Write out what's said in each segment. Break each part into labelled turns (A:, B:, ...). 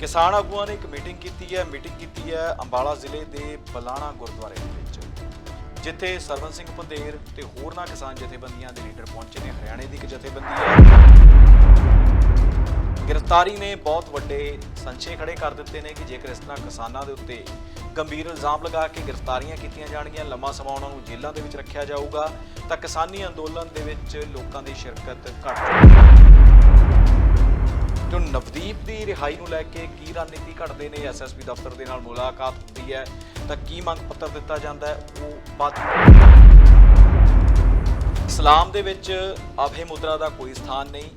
A: ਕਿਸਾਨ ਆਗੂਆਂ ਨੇ ਇੱਕ ਮੀਟਿੰਗ ਕੀਤੀ ਹੈ, ਮੀਟਿੰਗ ਕੀਤੀ ਹੈ ਅੰਬਾਲਾ ਜ਼ਿਲ੍ਹੇ ਦੇ ਬਲਾਣਾ ਗੁਰਦੁਆਰੇ ਦੇ ਵਿੱਚ, ਜਿੱਥੇ ਸਰਵਨ ਸਿੰਘ ਪੰਦੇਰ ਤੇ ਹੋਰਨਾਂ ਕਿਸਾਨ ਜਥੇਬੰਦੀਆਂ ਦੇ ਲੀਡਰ ਪਹੁੰਚੇ ਨੇ। ਹਰਿਆਣੇ ਦੀ ਇੱਕ ਜਥੇਬੰਦੀ ਹੈ। ਗ੍ਰਿਫਤਾਰੀ ਨੇ ਬਹੁਤ ਵੱਡੇ ਸੰਸ਼ੇ ਖੜੇ ਕਰ ਦਿੱਤੇ ਨੇ ਕਿ ਜੇਕਰ ਇਸ ਤਰ੍ਹਾਂ ਕਿਸਾਨਾਂ ਦੇ ਉੱਤੇ ਗੰਭੀਰ ਇਲਜ਼ਾਮ ਲਗਾ ਕੇ ਗ੍ਰਿਫਤਾਰੀਆਂ ਕੀਤੀਆਂ ਜਾਣਗੀਆਂ, ਲੰਮਾ ਸਮਾਂ ਉਹਨਾਂ ਨੂੰ ਜੇਲ੍ਹਾਂ ਦੇ ਵਿੱਚ ਰੱਖਿਆ ਜਾਊਗਾ, ਤਾਂ ਕਿਸਾਨੀ ਅੰਦੋਲਨ ਦੇ ਵਿੱਚ ਲੋਕਾਂ ਦੀ ਸ਼ਿਰਕਤ ਘਟ ਜਾਊਗੀ। ਜੋ ਨਵਦੀਪ ਦੀ ਰਿਹਾਈ ਨੂੰ ਲੈ ਕੇ ਕੀ ਰਣਨੀਤੀ ਘੜਦੇ ਨੇ ਐਸਐਸਪੀ ਦਫ਼ਤਰ ਦੇ ਨਾਲ ਮੁਲਾਕਾਤ ਹੁੰਦੀ ਹੈ, ਤਾਂ ਕੀ ਮੰਗ ਪੱਤਰ ਦਿੱਤਾ ਜਾਂਦਾ ਹੈ, ਉਹ ਬਾਅਦ ਇਸਲਾਮ ਦੇ ਵਿੱਚ ਅਭੇ ਮੁਦਰਾ ਦਾ ਕੋਈ ਸਥਾਨ ਨਹੀਂ,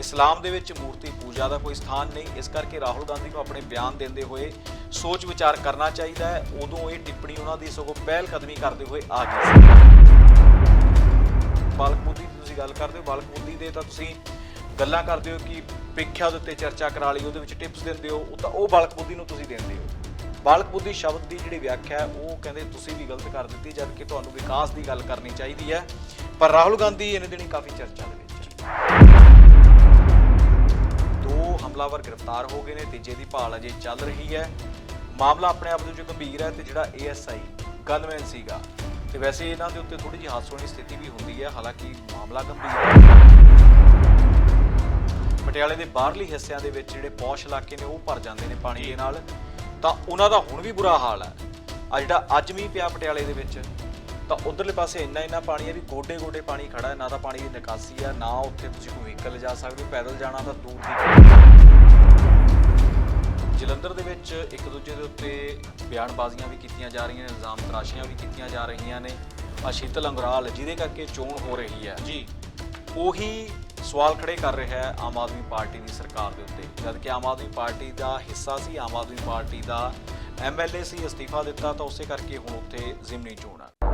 A: ਇਸਲਾਮ ਦੇ ਵਿੱਚ ਮੂਰਤੀ ਪੂਜਾ ਦਾ ਕੋਈ ਸਥਾਨ ਨਹੀਂ, ਇਸ ਕਰਕੇ ਰਾਹੁਲ ਗਾਂਧੀ ਨੂੰ ਆਪਣੇ ਬਿਆਨ ਦਿੰਦੇ ਹੋਏ ਸੋਚ ਵਿਚਾਰ ਕਰਨਾ ਚਾਹੀਦਾ ਹੈ, ਉਦੋਂ ਇਹ ਟਿੱਪਣੀ ਉਹਨਾਂ ਦੀ ਸਗੋਂ ਪਹਿਲ ਕਦਮੀ ਕਰਦੇ ਹੋਏ ਆ ਗਈ ਸੀ। ਬਾਲਕ ਬੁੱਧੀ ਦੀ ਤੁਸੀਂ ਗੱਲ ਕਰਦੇ ਹੋ, ਬਾਲਕ ਬੁੱਧੀ ਦੇ ਤਾਂ ਤੁਸੀਂ ਗੱਲਾਂ ਕਰਦੇ ਹੋ ਕਿ ਪ੍ਰੀਖਿਆ ਦੇ ਉੱਤੇ ਚਰਚਾ ਕਰਾ ਲਈ, ਉਹਦੇ ਵਿੱਚ ਟਿਪਸ ਦਿੰਦੇ ਹੋ, ਉਹ ਤਾਂ ਉਹ ਬਾਲਕ ਬੁੱਧੀ ਨੂੰ ਤੁਸੀਂ ਦਿੰਦੇ ਹੋ। ਬਾਲਕ ਬੁੱਧੀ ਸ਼ਬਦ ਦੀ ਜਿਹੜੀ ਵਿਆਖਿਆ ਹੈ, ਉਹ ਕਹਿੰਦੇ ਤੁਸੀਂ ਵੀ ਗਲਤ ਕਰ ਦਿੱਤੀ, ਜਦ ਕਿ ਤੁਹਾਨੂੰ ਵਿਕਾਸ ਦੀ ਗੱਲ ਕਰਨੀ ਚਾਹੀਦੀ ਹੈ। ਪਰ ਰਾਹੁਲ ਗਾਂਧੀ ਇਹਨੇ ਦਿਨੀ ਕਾਫੀ ਚਰਚਾ ਦੇ ਵਿੱਚ। ਦੋ ਹਮਲਾਵਰ ਗ੍ਰਿਫਤਾਰ ਹੋ ਗਏ ਨੇ, ਤੀਜੇ ਦੀ ਭਾਲ ਅਜੇ ਚੱਲ ਰਹੀ ਹੈ। ਮਾਮਲਾ ਆਪਣੇ ਆਪ ਦੇ ਵਿੱਚ ਗੰਭੀਰ ਹੈ ਤੇ ਜਿਹੜਾ ਏਐਸਆਈ ਗਨਮੈਨ ਸੀਗਾ। ਤੇ ਵੈਸੇ ਇਹਨਾਂ ਦੇ ਉੱਤੇ ਥੋੜੀ ਜਿਹੀ ਹਾਸੋਣੀ ਸਥਿਤੀ ਵੀ ਹੁੰਦੀ ਹੈ, ਹਾਲਾਂਕਿ ਮਾਮਲਾ ਗੰਭੀਰ ਹੈ। ਪਟਿਆਲੇ ਦੇ ਬਾਹਰਲੀ ਹਿੱਸਿਆਂ ਦੇ ਵਿੱਚ ਜਿਹੜੇ ਪੌਸ਼ ਇਲਾਕੇ ਨੇ, ਉਹ ਭਰ ਜਾਂਦੇ ਨੇ ਪਾਣੀ ਦੇ ਨਾਲ। ਤਾਂ ਉਹਨਾਂ ਦਾ ਹੁਣ ਵੀ ਬੁਰਾ ਹਾਲ ਹੈ। ਆ ਜਿਹੜਾ ਅੱਜ ਮੀਂਹ ਪਿਆ ਪਟਿਆਲੇ ਦੇ ਵਿੱਚ, ਤਾਂ ਉਧਰਲੇ ਪਾਸੇ ਇੰਨਾ ਇੰਨਾ ਪਾਣੀ ਹੈ ਵੀ ਗੋਡੇ ਗੋਡੇ ਪਾਣੀ ਖੜਾ ਹੈ। ਨਾ ਤਾਂ ਪਾਣੀ ਦੀ ਨਿਕਾਸੀ ਆ ਨਾ ਉੱਥੇ ਤੁਸੀਂ ਕੋਈ ਵਹੀਕਲ ਜਾ ਸਕਦੇ ਹੋ। ਪੈਦਲ ਜਾਣਾ ਤਾਂ ਦੂਰ ਦੀ ਜਲੰਧਰ ਦੇ ਵਿੱਚ ਇੱਕ ਦੂਜੇ ਦੇ ਉੱਤੇ ਬਿਆਨਬਾਜ਼ੀਆਂ ਵੀ ਕੀਤੀਆਂ ਜਾ ਰਹੀਆਂ ਨੇ, ਇਲਜ਼ਾਮ ਤਰਾਸ਼ੀਆਂ ਵੀ ਕੀਤੀਆਂ ਜਾ ਰਹੀਆਂ ਨੇ। ਆ ਸ਼ੀਤਲ ਅੰਗਰਾਲ, ਜਿਹਦੇ ਕਰਕੇ ਚੋਣ ਹੋ ਰਹੀ ਹੈ।
B: ਜੀ।
A: ਉਹੀ ਸਵਾਲ ਖੜੇ ਕਰ ਰਿਹਾ ਹੈ ਆਮ ਆਦਮੀ ਪਾਰਟੀ ਦੀ ਸਰਕਾਰ ਦੇ ਉੱਤੇ। ਜਦ ਕਿ ਆਮ ਆਦਮੀ ਪਾਰਟੀ ਦਾ ਹਿੱਸਾ ਸੀ, ਆਮ ਆਦਮੀ ਪਾਰਟੀ ਦਾ ਐਮਐਲਏ ਸੀ ਅਸਤੀਫਾ ਦਿੱਤਾ, ਤਾਂ ਉਸੇ ਕਰਕੇ ਹੁਣ ਉੱਥੇ ਜ਼ਿਮਨੀ ਚੋਣ ਆ।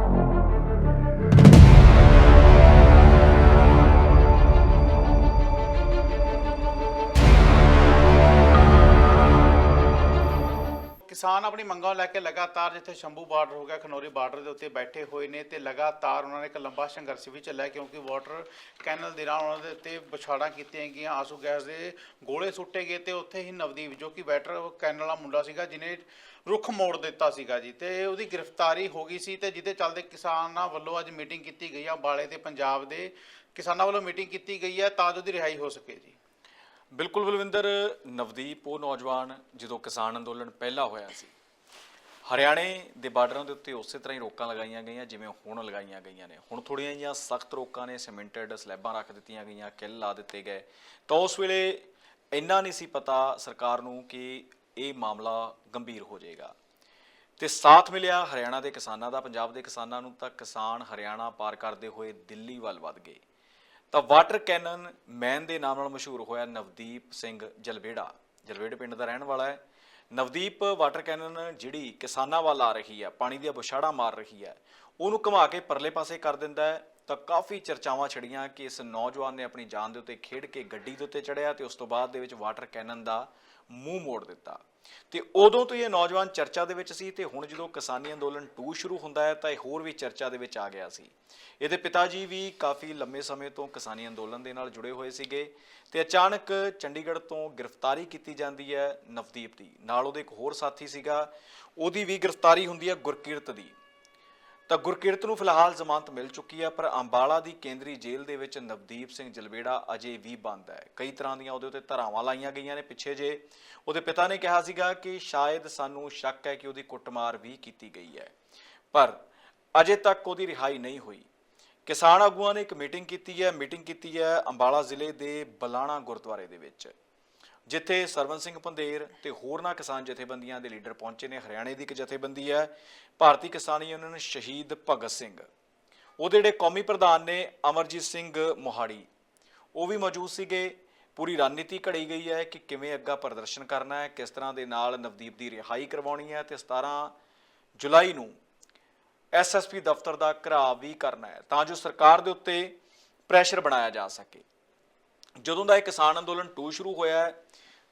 B: ਕਿਸਾਨ ਆਪਣੀ ਮੰਗਾਂ ਨੂੰ ਲੈ ਕੇ ਲਗਾਤਾਰ ਜਿੱਥੇ ਸ਼ੰਭੂ ਬਾਰਡਰ ਹੋ ਗਿਆ, ਖਨੌਰੀ ਬਾਰਡਰ ਦੇ ਉੱਤੇ ਬੈਠੇ ਹੋਏ ਨੇ ਤੇ ਲਗਾਤਾਰ ਉਹਨਾਂ ਨੇ ਇੱਕ ਲੰਬਾ ਸੰਘਰਸ਼ ਵੀ ਚੱਲਿਆ ਕਿਉਂਕਿ ਵਾਟਰ ਕੈਨਲ ਦੇ ਨਾਲ ਉਹਨਾਂ ਦੇ ਉੱਤੇ ਵਿਛਾੜਾਂ ਕੀਤੀਆਂ ਗਈਆਂ, ਆਸੂ ਗੈਸ ਦੇ ਗੋਲੇ ਸੁੱਟੇ ਗਏ ਤੇ ਉੱਥੇ ਹੀ ਨਵਦੀਪ ਜੋ ਕਿ ਵਾਟਰ ਕੈਨਲ ਵਾਲਾ ਮੁੰਡਾ ਸੀਗਾ ਜਿਨੇ ਰੁੱਖ ਮੋੜ ਦਿੱਤਾ ਸੀਗਾ ਜੀ ਤੇ ਉਹਦੀ ਗ੍ਰਿਫਤਾਰੀ ਹੋ ਗਈ ਸੀ ਤੇ ਜਿਹਦੇ ਚੱਲਦੇ ਕਿਸਾਨਾਂ ਵੱਲੋਂ ਅੱਜ ਮੀਟਿੰਗ ਕੀਤੀ ਗਈ ਆ ਬਾਲੇ ਤੇ ਪੰਜਾਬ ਦੇ ਕਿਸਾਨਾਂ ਵੱਲੋਂ ਮੀਟਿੰਗ ਕੀਤੀ ਗਈ ਹੈ ਤਾਂ ਜੋ ਉਹਦੀ ਰਿਹਾਈ ਹੋ ਸਕੇ ਜੀ।
A: ਬਿਲਕੁਲ ਬਲਵਿੰਦਰ, ਨਵਦੀਪ, ਉਹ ਨੌਜਵਾਨ ਜਦੋਂ ਕਿਸਾਨ ਅੰਦੋਲਨ ਪਹਿਲਾ ਹੋਇਆ ਸੀ, ਹਰਿਆਣੇ ਦੇ ਬਾਰਡਰਾਂ ਦੇ ਉੱਤੇ ਉਸੇ ਤਰ੍ਹਾਂ ਹੀ ਰੋਕਾਂ ਲਗਾਈਆਂ ਗਈਆਂ ਜਿਵੇਂ ਹੁਣ ਲਗਾਈਆਂ ਗਈਆਂ ਨੇ। ਹੁਣ ਥੋੜੀਆਂ ਜਿਹੀਆਂ ਸਖਤ ਰੋਕਾਂ ਨੇ, ਸਿਮੈਂਟਡ ਸਲੈਬਾਂ ਰੱਖ ਦਿੱਤੀਆਂ ਗਈਆਂ, ਕਿੱਲ ਲਾ ਦਿੱਤੇ ਗਏ। ਤਾਂ ਉਸ ਵੇਲੇ ਇੰਨਾ ਨਹੀਂ ਸੀ ਪਤਾ ਸਰਕਾਰ ਨੂੰ ਕਿ ਇਹ ਮਾਮਲਾ ਗੰਭੀਰ ਹੋ ਜਾਏਗਾ। ਤੇ ਸਾਥ ਮਿਲਿਆ ਹਰਿਆਣਾ ਦੇ ਕਿਸਾਨਾਂ ਦਾ, ਪੰਜਾਬ ਦੇ ਕਿਸਾਨਾਂ ਨੂੰ ਤਾਂ ਕਿਸਾਨ ਹਰਿਆਣਾ ਪਾਰ ਕਰਦੇ ਹੋਏ ਦਿੱਲੀ ਵੱਲ ਵੱਧ ਗਏ। ਤਾਂ ਵਾਟਰ ਕੈਨਨ ਮੈਨ ਦੇ ਨਾਮ ਨਾਲ ਮਸ਼ਹੂਰ ਹੋਇਆ ਨਵਦੀਪ ਸਿੰਘ ਜਲਵੇੜਾ। ਜਲਵੇੜੇ ਪਿੰਡ ਦਾ ਰਹਿਣ ਵਾਲਾ ਹੈ। ਨਵਦੀਪ ਵਾਟਰ ਕੈਨਨ ਜਿਹੜੀ ਕਿਸਾਨਾਂ ਵੱਲ ਆ ਰਹੀ ਹੈ, ਪਾਣੀ ਦੀਆਂ ਬੁਛਾੜਾਂ ਮਾਰ ਰਹੀ ਹੈ, ਉਹਨੂੰ ਘੁਮਾ ਕੇ ਪਰਲੇ ਪਾਸੇ ਕਰ ਦਿੰਦਾ ਹੈ। ਤਾਂ ਕਾਫੀ ਚਰਚਾਵਾਂ ਛੜੀਆਂ ਕਿ ਇਸ ਨੌਜਵਾਨ ਨੇ ਆਪਣੀ ਜਾਨ ਦੇ ਉੱਤੇ ਖੇਡ ਕੇ ਗੱਡੀ ਦੇ ਉੱਤੇ ਚੜਿਆ ਤੇ ਉਸ ਤੋਂ ਬਾਅਦ ਦੇ ਵਿੱਚ ਵਾਟਰ ਕੈਨਨ ਦਾ ਮੂੰਹ ਮੋੜ ਦਿੱਤਾ। ਤੇ ਉਦੋਂ ਤੋਂ ਇਹ ਨੌਜਵਾਨ ਚਰਚਾ ਦੇ ਵਿੱਚ ਸੀ ਤੇ ਹੁਣ ਜਦੋਂ ਕਿਸਾਨੀ ਅੰਦੋਲਨ 2 ਸ਼ੁਰੂ ਹੁੰਦਾ ਹੈ ਤਾਂ ਇਹ ਹੋਰ ਵੀ ਚਰਚਾ ਦੇ ਵਿੱਚ ਆ ਗਿਆ ਸੀ। ਇਹਦੇ ਪਿਤਾ ਜੀ ਵੀ ਕਾਫੀ ਲੰਮੇ ਸਮੇਂ ਤੋਂ ਕਿਸਾਨੀ ਅੰਦੋਲਨ ਦੇ ਨਾਲ ਜੁੜੇ ਹੋਏ ਸੀਗੇ ਤੇ ਅਚਾਨਕ ਚੰਡੀਗੜ੍ਹ ਤੋਂ ਗ੍ਰਿਫਤਾਰੀ ਕੀਤੀ ਜਾਂਦੀ ਹੈ ਨਵਦੀਪ ਦੀ। ਨਾਲ ਉਹਦੇ ਇੱਕ ਹੋਰ ਸਾਥੀ ਸੀਗਾ, ਉਹਦੀ ਵੀ ਗ੍ਰਿਫਤਾਰੀ ਹੁੰਦੀ ਹੈ ਗੁਰਕੀਰਤ ਦੀ। ਤਾਂ ਗੁਰਕਿਰਤ ਨੂੰ ਫਿਲਹਾਲ ਜ਼ਮਾਨਤ ਮਿਲ ਚੁੱਕੀ ਹੈ, ਪਰ ਅੰਬਾਲਾ ਦੀ ਕੇਂਦਰੀ ਜੇਲ੍ਹ ਦੇ ਵਿੱਚ ਨਵਦੀਪ ਸਿੰਘ ਜਲਵੇੜਾ ਅਜੇ ਵੀ ਬੰਦ ਹੈ। ਕਈ ਤਰ੍ਹਾਂ ਦੀਆਂ ਉਹਦੇ ਉੱਤੇ ਧਾਰਾਵਾਂ ਲਾਈਆਂ ਗਈਆਂ ਨੇ ਪਿੱਛੇ ਜੇ। ਉਹਦੇ ਪਿਤਾ ਨੇ ਕਿਹਾ ਸੀਗਾ ਕਿ ਸ਼ਾਇਦ ਸਾਨੂੰ ਸ਼ੱਕ ਹੈ ਕਿ ਉਹਦੀ ਕੁੱਟਮਾਰ ਵੀ ਕੀਤੀ ਗਈ ਹੈ। ਪਰ ਅਜੇ ਤੱਕ ਉਹਦੀ ਰਿਹਾਈ ਨਹੀਂ ਹੋਈ। ਕਿਸਾਨ ਆਗੂਆਂ ਨੇ ਇੱਕ ਮੀਟਿੰਗ ਕੀਤੀ ਹੈ, ਮੀਟਿੰਗ ਕੀਤੀ ਹੈ ਅੰਬਾਲਾ ਜ਼ਿਲ੍ਹੇ ਦੇ ਬਲਾਣਾ ਗੁਰਦੁਆਰੇ ਦੇ ਵਿੱਚ। ਜਿੱਥੇ ਸਰਵਨ ਸਿੰਘ ਪੰਦੇਰ ਤੇ ਹੋਰਨਾਂ ਕਿਸਾਨ ਜਥੇਬੰਦੀਆਂ ਦੇ ਲੀਡਰ ਪਹੁੰਚੇ ਨੇ, ਹਰਿਆਣੇ ਦੀ ਇੱਕ ਜਥੇਬੰਦੀ ਹੈ, ਭਾਰਤੀ ਕਿਸਾਨ ਯੂਨੀਅਨ ਸ਼ਹੀਦ ਭਗਤ ਸਿੰਘ। ਉਹਦੇ ਜਿਹੜੇ ਕੌਮੀ ਪ੍ਰਧਾਨ ਨੇ, ਅਮਰਜੀਤ ਸਿੰਘ ਮੋਹਾੜੀ ਉਹ ਵੀ ਮੌਜੂਦ ਸੀਗੇ। ਪੂਰੀ ਰਣਨੀਤੀ ਘੜੀ ਗਈ ਹੈ ਕਿ ਕਿਵੇਂ ਅੱਗਾ ਪ੍ਰਦਰਸ਼ਨ ਕਰਨਾ ਹੈ, ਕਿਸ ਤਰ੍ਹਾਂ ਦੇ ਨਾਲ ਨਵਦੀਪ ਦੀ ਰਿਹਾਈ ਕਰਵਾਉਣੀ ਹੈ ਤੇ 17 ਜੁਲਾਈ ਨੂੰ ਐਸਐਸਪੀ ਦਫ਼ਤਰ ਦਾ ਘਰਾਵ ਵੀ ਕਰਨਾ ਹੈ, ਤਾਂ ਜੋ ਸਰਕਾਰ ਦੇ ਉੱਤੇ ਪ੍ਰੈਸ਼ਰ ਬਣਾਇਆ ਜਾ ਸਕੇ। ਜਦੋਂ ਦਾ ਇਹ ਕਿਸਾਨ ਅੰਦੋਲਨ 2 ਸ਼ੁਰੂ ਹੋਇਆ ਹੈ,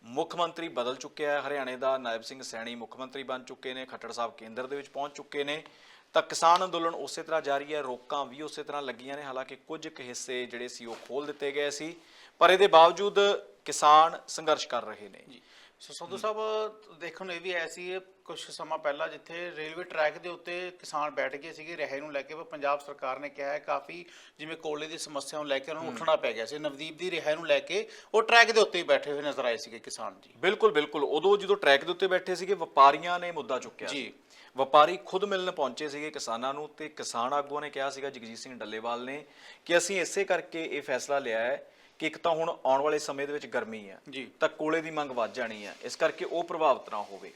A: ਮੁੱਖ ਮੰਤਰੀ ਬਦਲ ਚੁੱਕਿਆ ਹੈ। ਹਰਿਆਣੇ ਦਾ ਨਾਇਬ ਸਿੰਘ ਸੈਣੀ ਮੁੱਖ ਮੰਤਰੀ ਬਣ ਚੁੱਕੇ ਨੇ, ਖੱਟੜ ਸਾਹਿਬ ਕੇਂਦਰ ਦੇ ਵਿੱਚ ਪਹੁੰਚ ਚੁੱਕੇ ਨੇ। ਤਾਂ ਕਿਸਾਨ ਅੰਦੋਲਨ ਉਸੇ ਤਰ੍ਹਾਂ ਜਾਰੀ ਹੈ, ਰੋਕਾਂ ਵੀ ਉਸੇ ਤਰ੍ਹਾਂ ਲੱਗੀਆਂ ਨੇ। ਹਾਲਾਂਕਿ ਕੁਝ ਕੁ ਹਿੱਸੇ ਜਿਹੜੇ ਸੀ ਉਹ ਖੋਲ ਦਿੱਤੇ ਗਏ ਸੀ, ਪਰ ਇਹਦੇ ਬਾਵਜੂਦ ਕਿਸਾਨ ਸੰਘਰਸ਼ ਕਰ ਰਹੇ ਨੇ।
B: ਸੋ ਸੰਧੂ ਸਾਹਿਬ ਦੇਖਣ ਨੂੰ ਇਹ ਵੀ ਆਇਆ ਸੀ ਕੁਝ ਸਮਾਂ ਪਹਿਲਾਂ ਜਿੱਥੇ ਰੇਲਵੇ ਟਰੈਕ ਦੇ ਉੱਤੇ ਕਿਸਾਨ ਬੈਠ ਗਏ ਸੀਗੇ ਰਿਹਾਈ ਨੂੰ ਲੈ ਕੇ ਪਰ ਪੰਜਾਬ ਸਰਕਾਰ ਨੇ ਕਿਹਾ ਹੈ ਕਾਫੀ ਜਿਵੇਂ ਕੋਲੇ ਦੀ ਸਮੱਸਿਆ ਨੂੰ ਲੈ ਕੇ ਉਹਨਾਂ ਨੂੰ ਉੱਠਣਾ ਪੈ ਗਿਆ ਸੀ। ਨਵਦੀਪ ਦੀ ਰਿਹਾਈ ਨੂੰ ਲੈ ਕੇ ਉਹ ਟਰੈਕ ਦੇ ਉੱਤੇ ਹੀ ਬੈਠੇ ਹੋਏ ਨਜ਼ਰ ਆਏ ਸੀਗੇ ਕਿਸਾਨ ਜੀ।
A: ਬਿਲਕੁਲ ਬਿਲਕੁਲ। ਉਦੋਂ ਜਦੋਂ ਟਰੈਕ ਦੇ ਉੱਤੇ ਬੈਠੇ ਸੀਗੇ ਵਪਾਰੀਆਂ ਨੇ ਮੁੱਦਾ ਚੁੱਕਿਆ
B: ਜੀ।
A: ਵਪਾਰੀ ਖੁਦ ਮਿਲਣ ਪਹੁੰਚੇ ਸੀਗੇ ਕਿਸਾਨਾਂ ਨੂੰ ਤੇ ਕਿਸਾਨ ਆਗੂਆਂ ਨੇ ਕਿਹਾ ਸੀਗਾ ਜਗਜੀਤ ਸਿੰਘ ਡੱਲੇਵਾਲ ਨੇ ਕਿ ਅਸੀਂ ਇਸੇ ਕਰਕੇ ਇਹ ਫੈਸਲਾ ਲਿਆ ਹੈ ਕਿ ਇੱਕ ਤਾਂ ਹੁਣ ਆਉਣ ਵਾਲੇ ਸਮੇਂ ਦੇ ਵਿੱਚ ਗਰਮੀ ਹੈ
B: ਜੀ।
A: ਤਾਂ ਕੋਲੇ ਦੀ ਮੰਗ ਵੱਧ ਜਾਣੀ ਹੈ ਇਸ ਕਰਕੇ ਉਹ ਪ੍ਰਭਾਵਿਤ ਨਾ ਹੋਵੇ।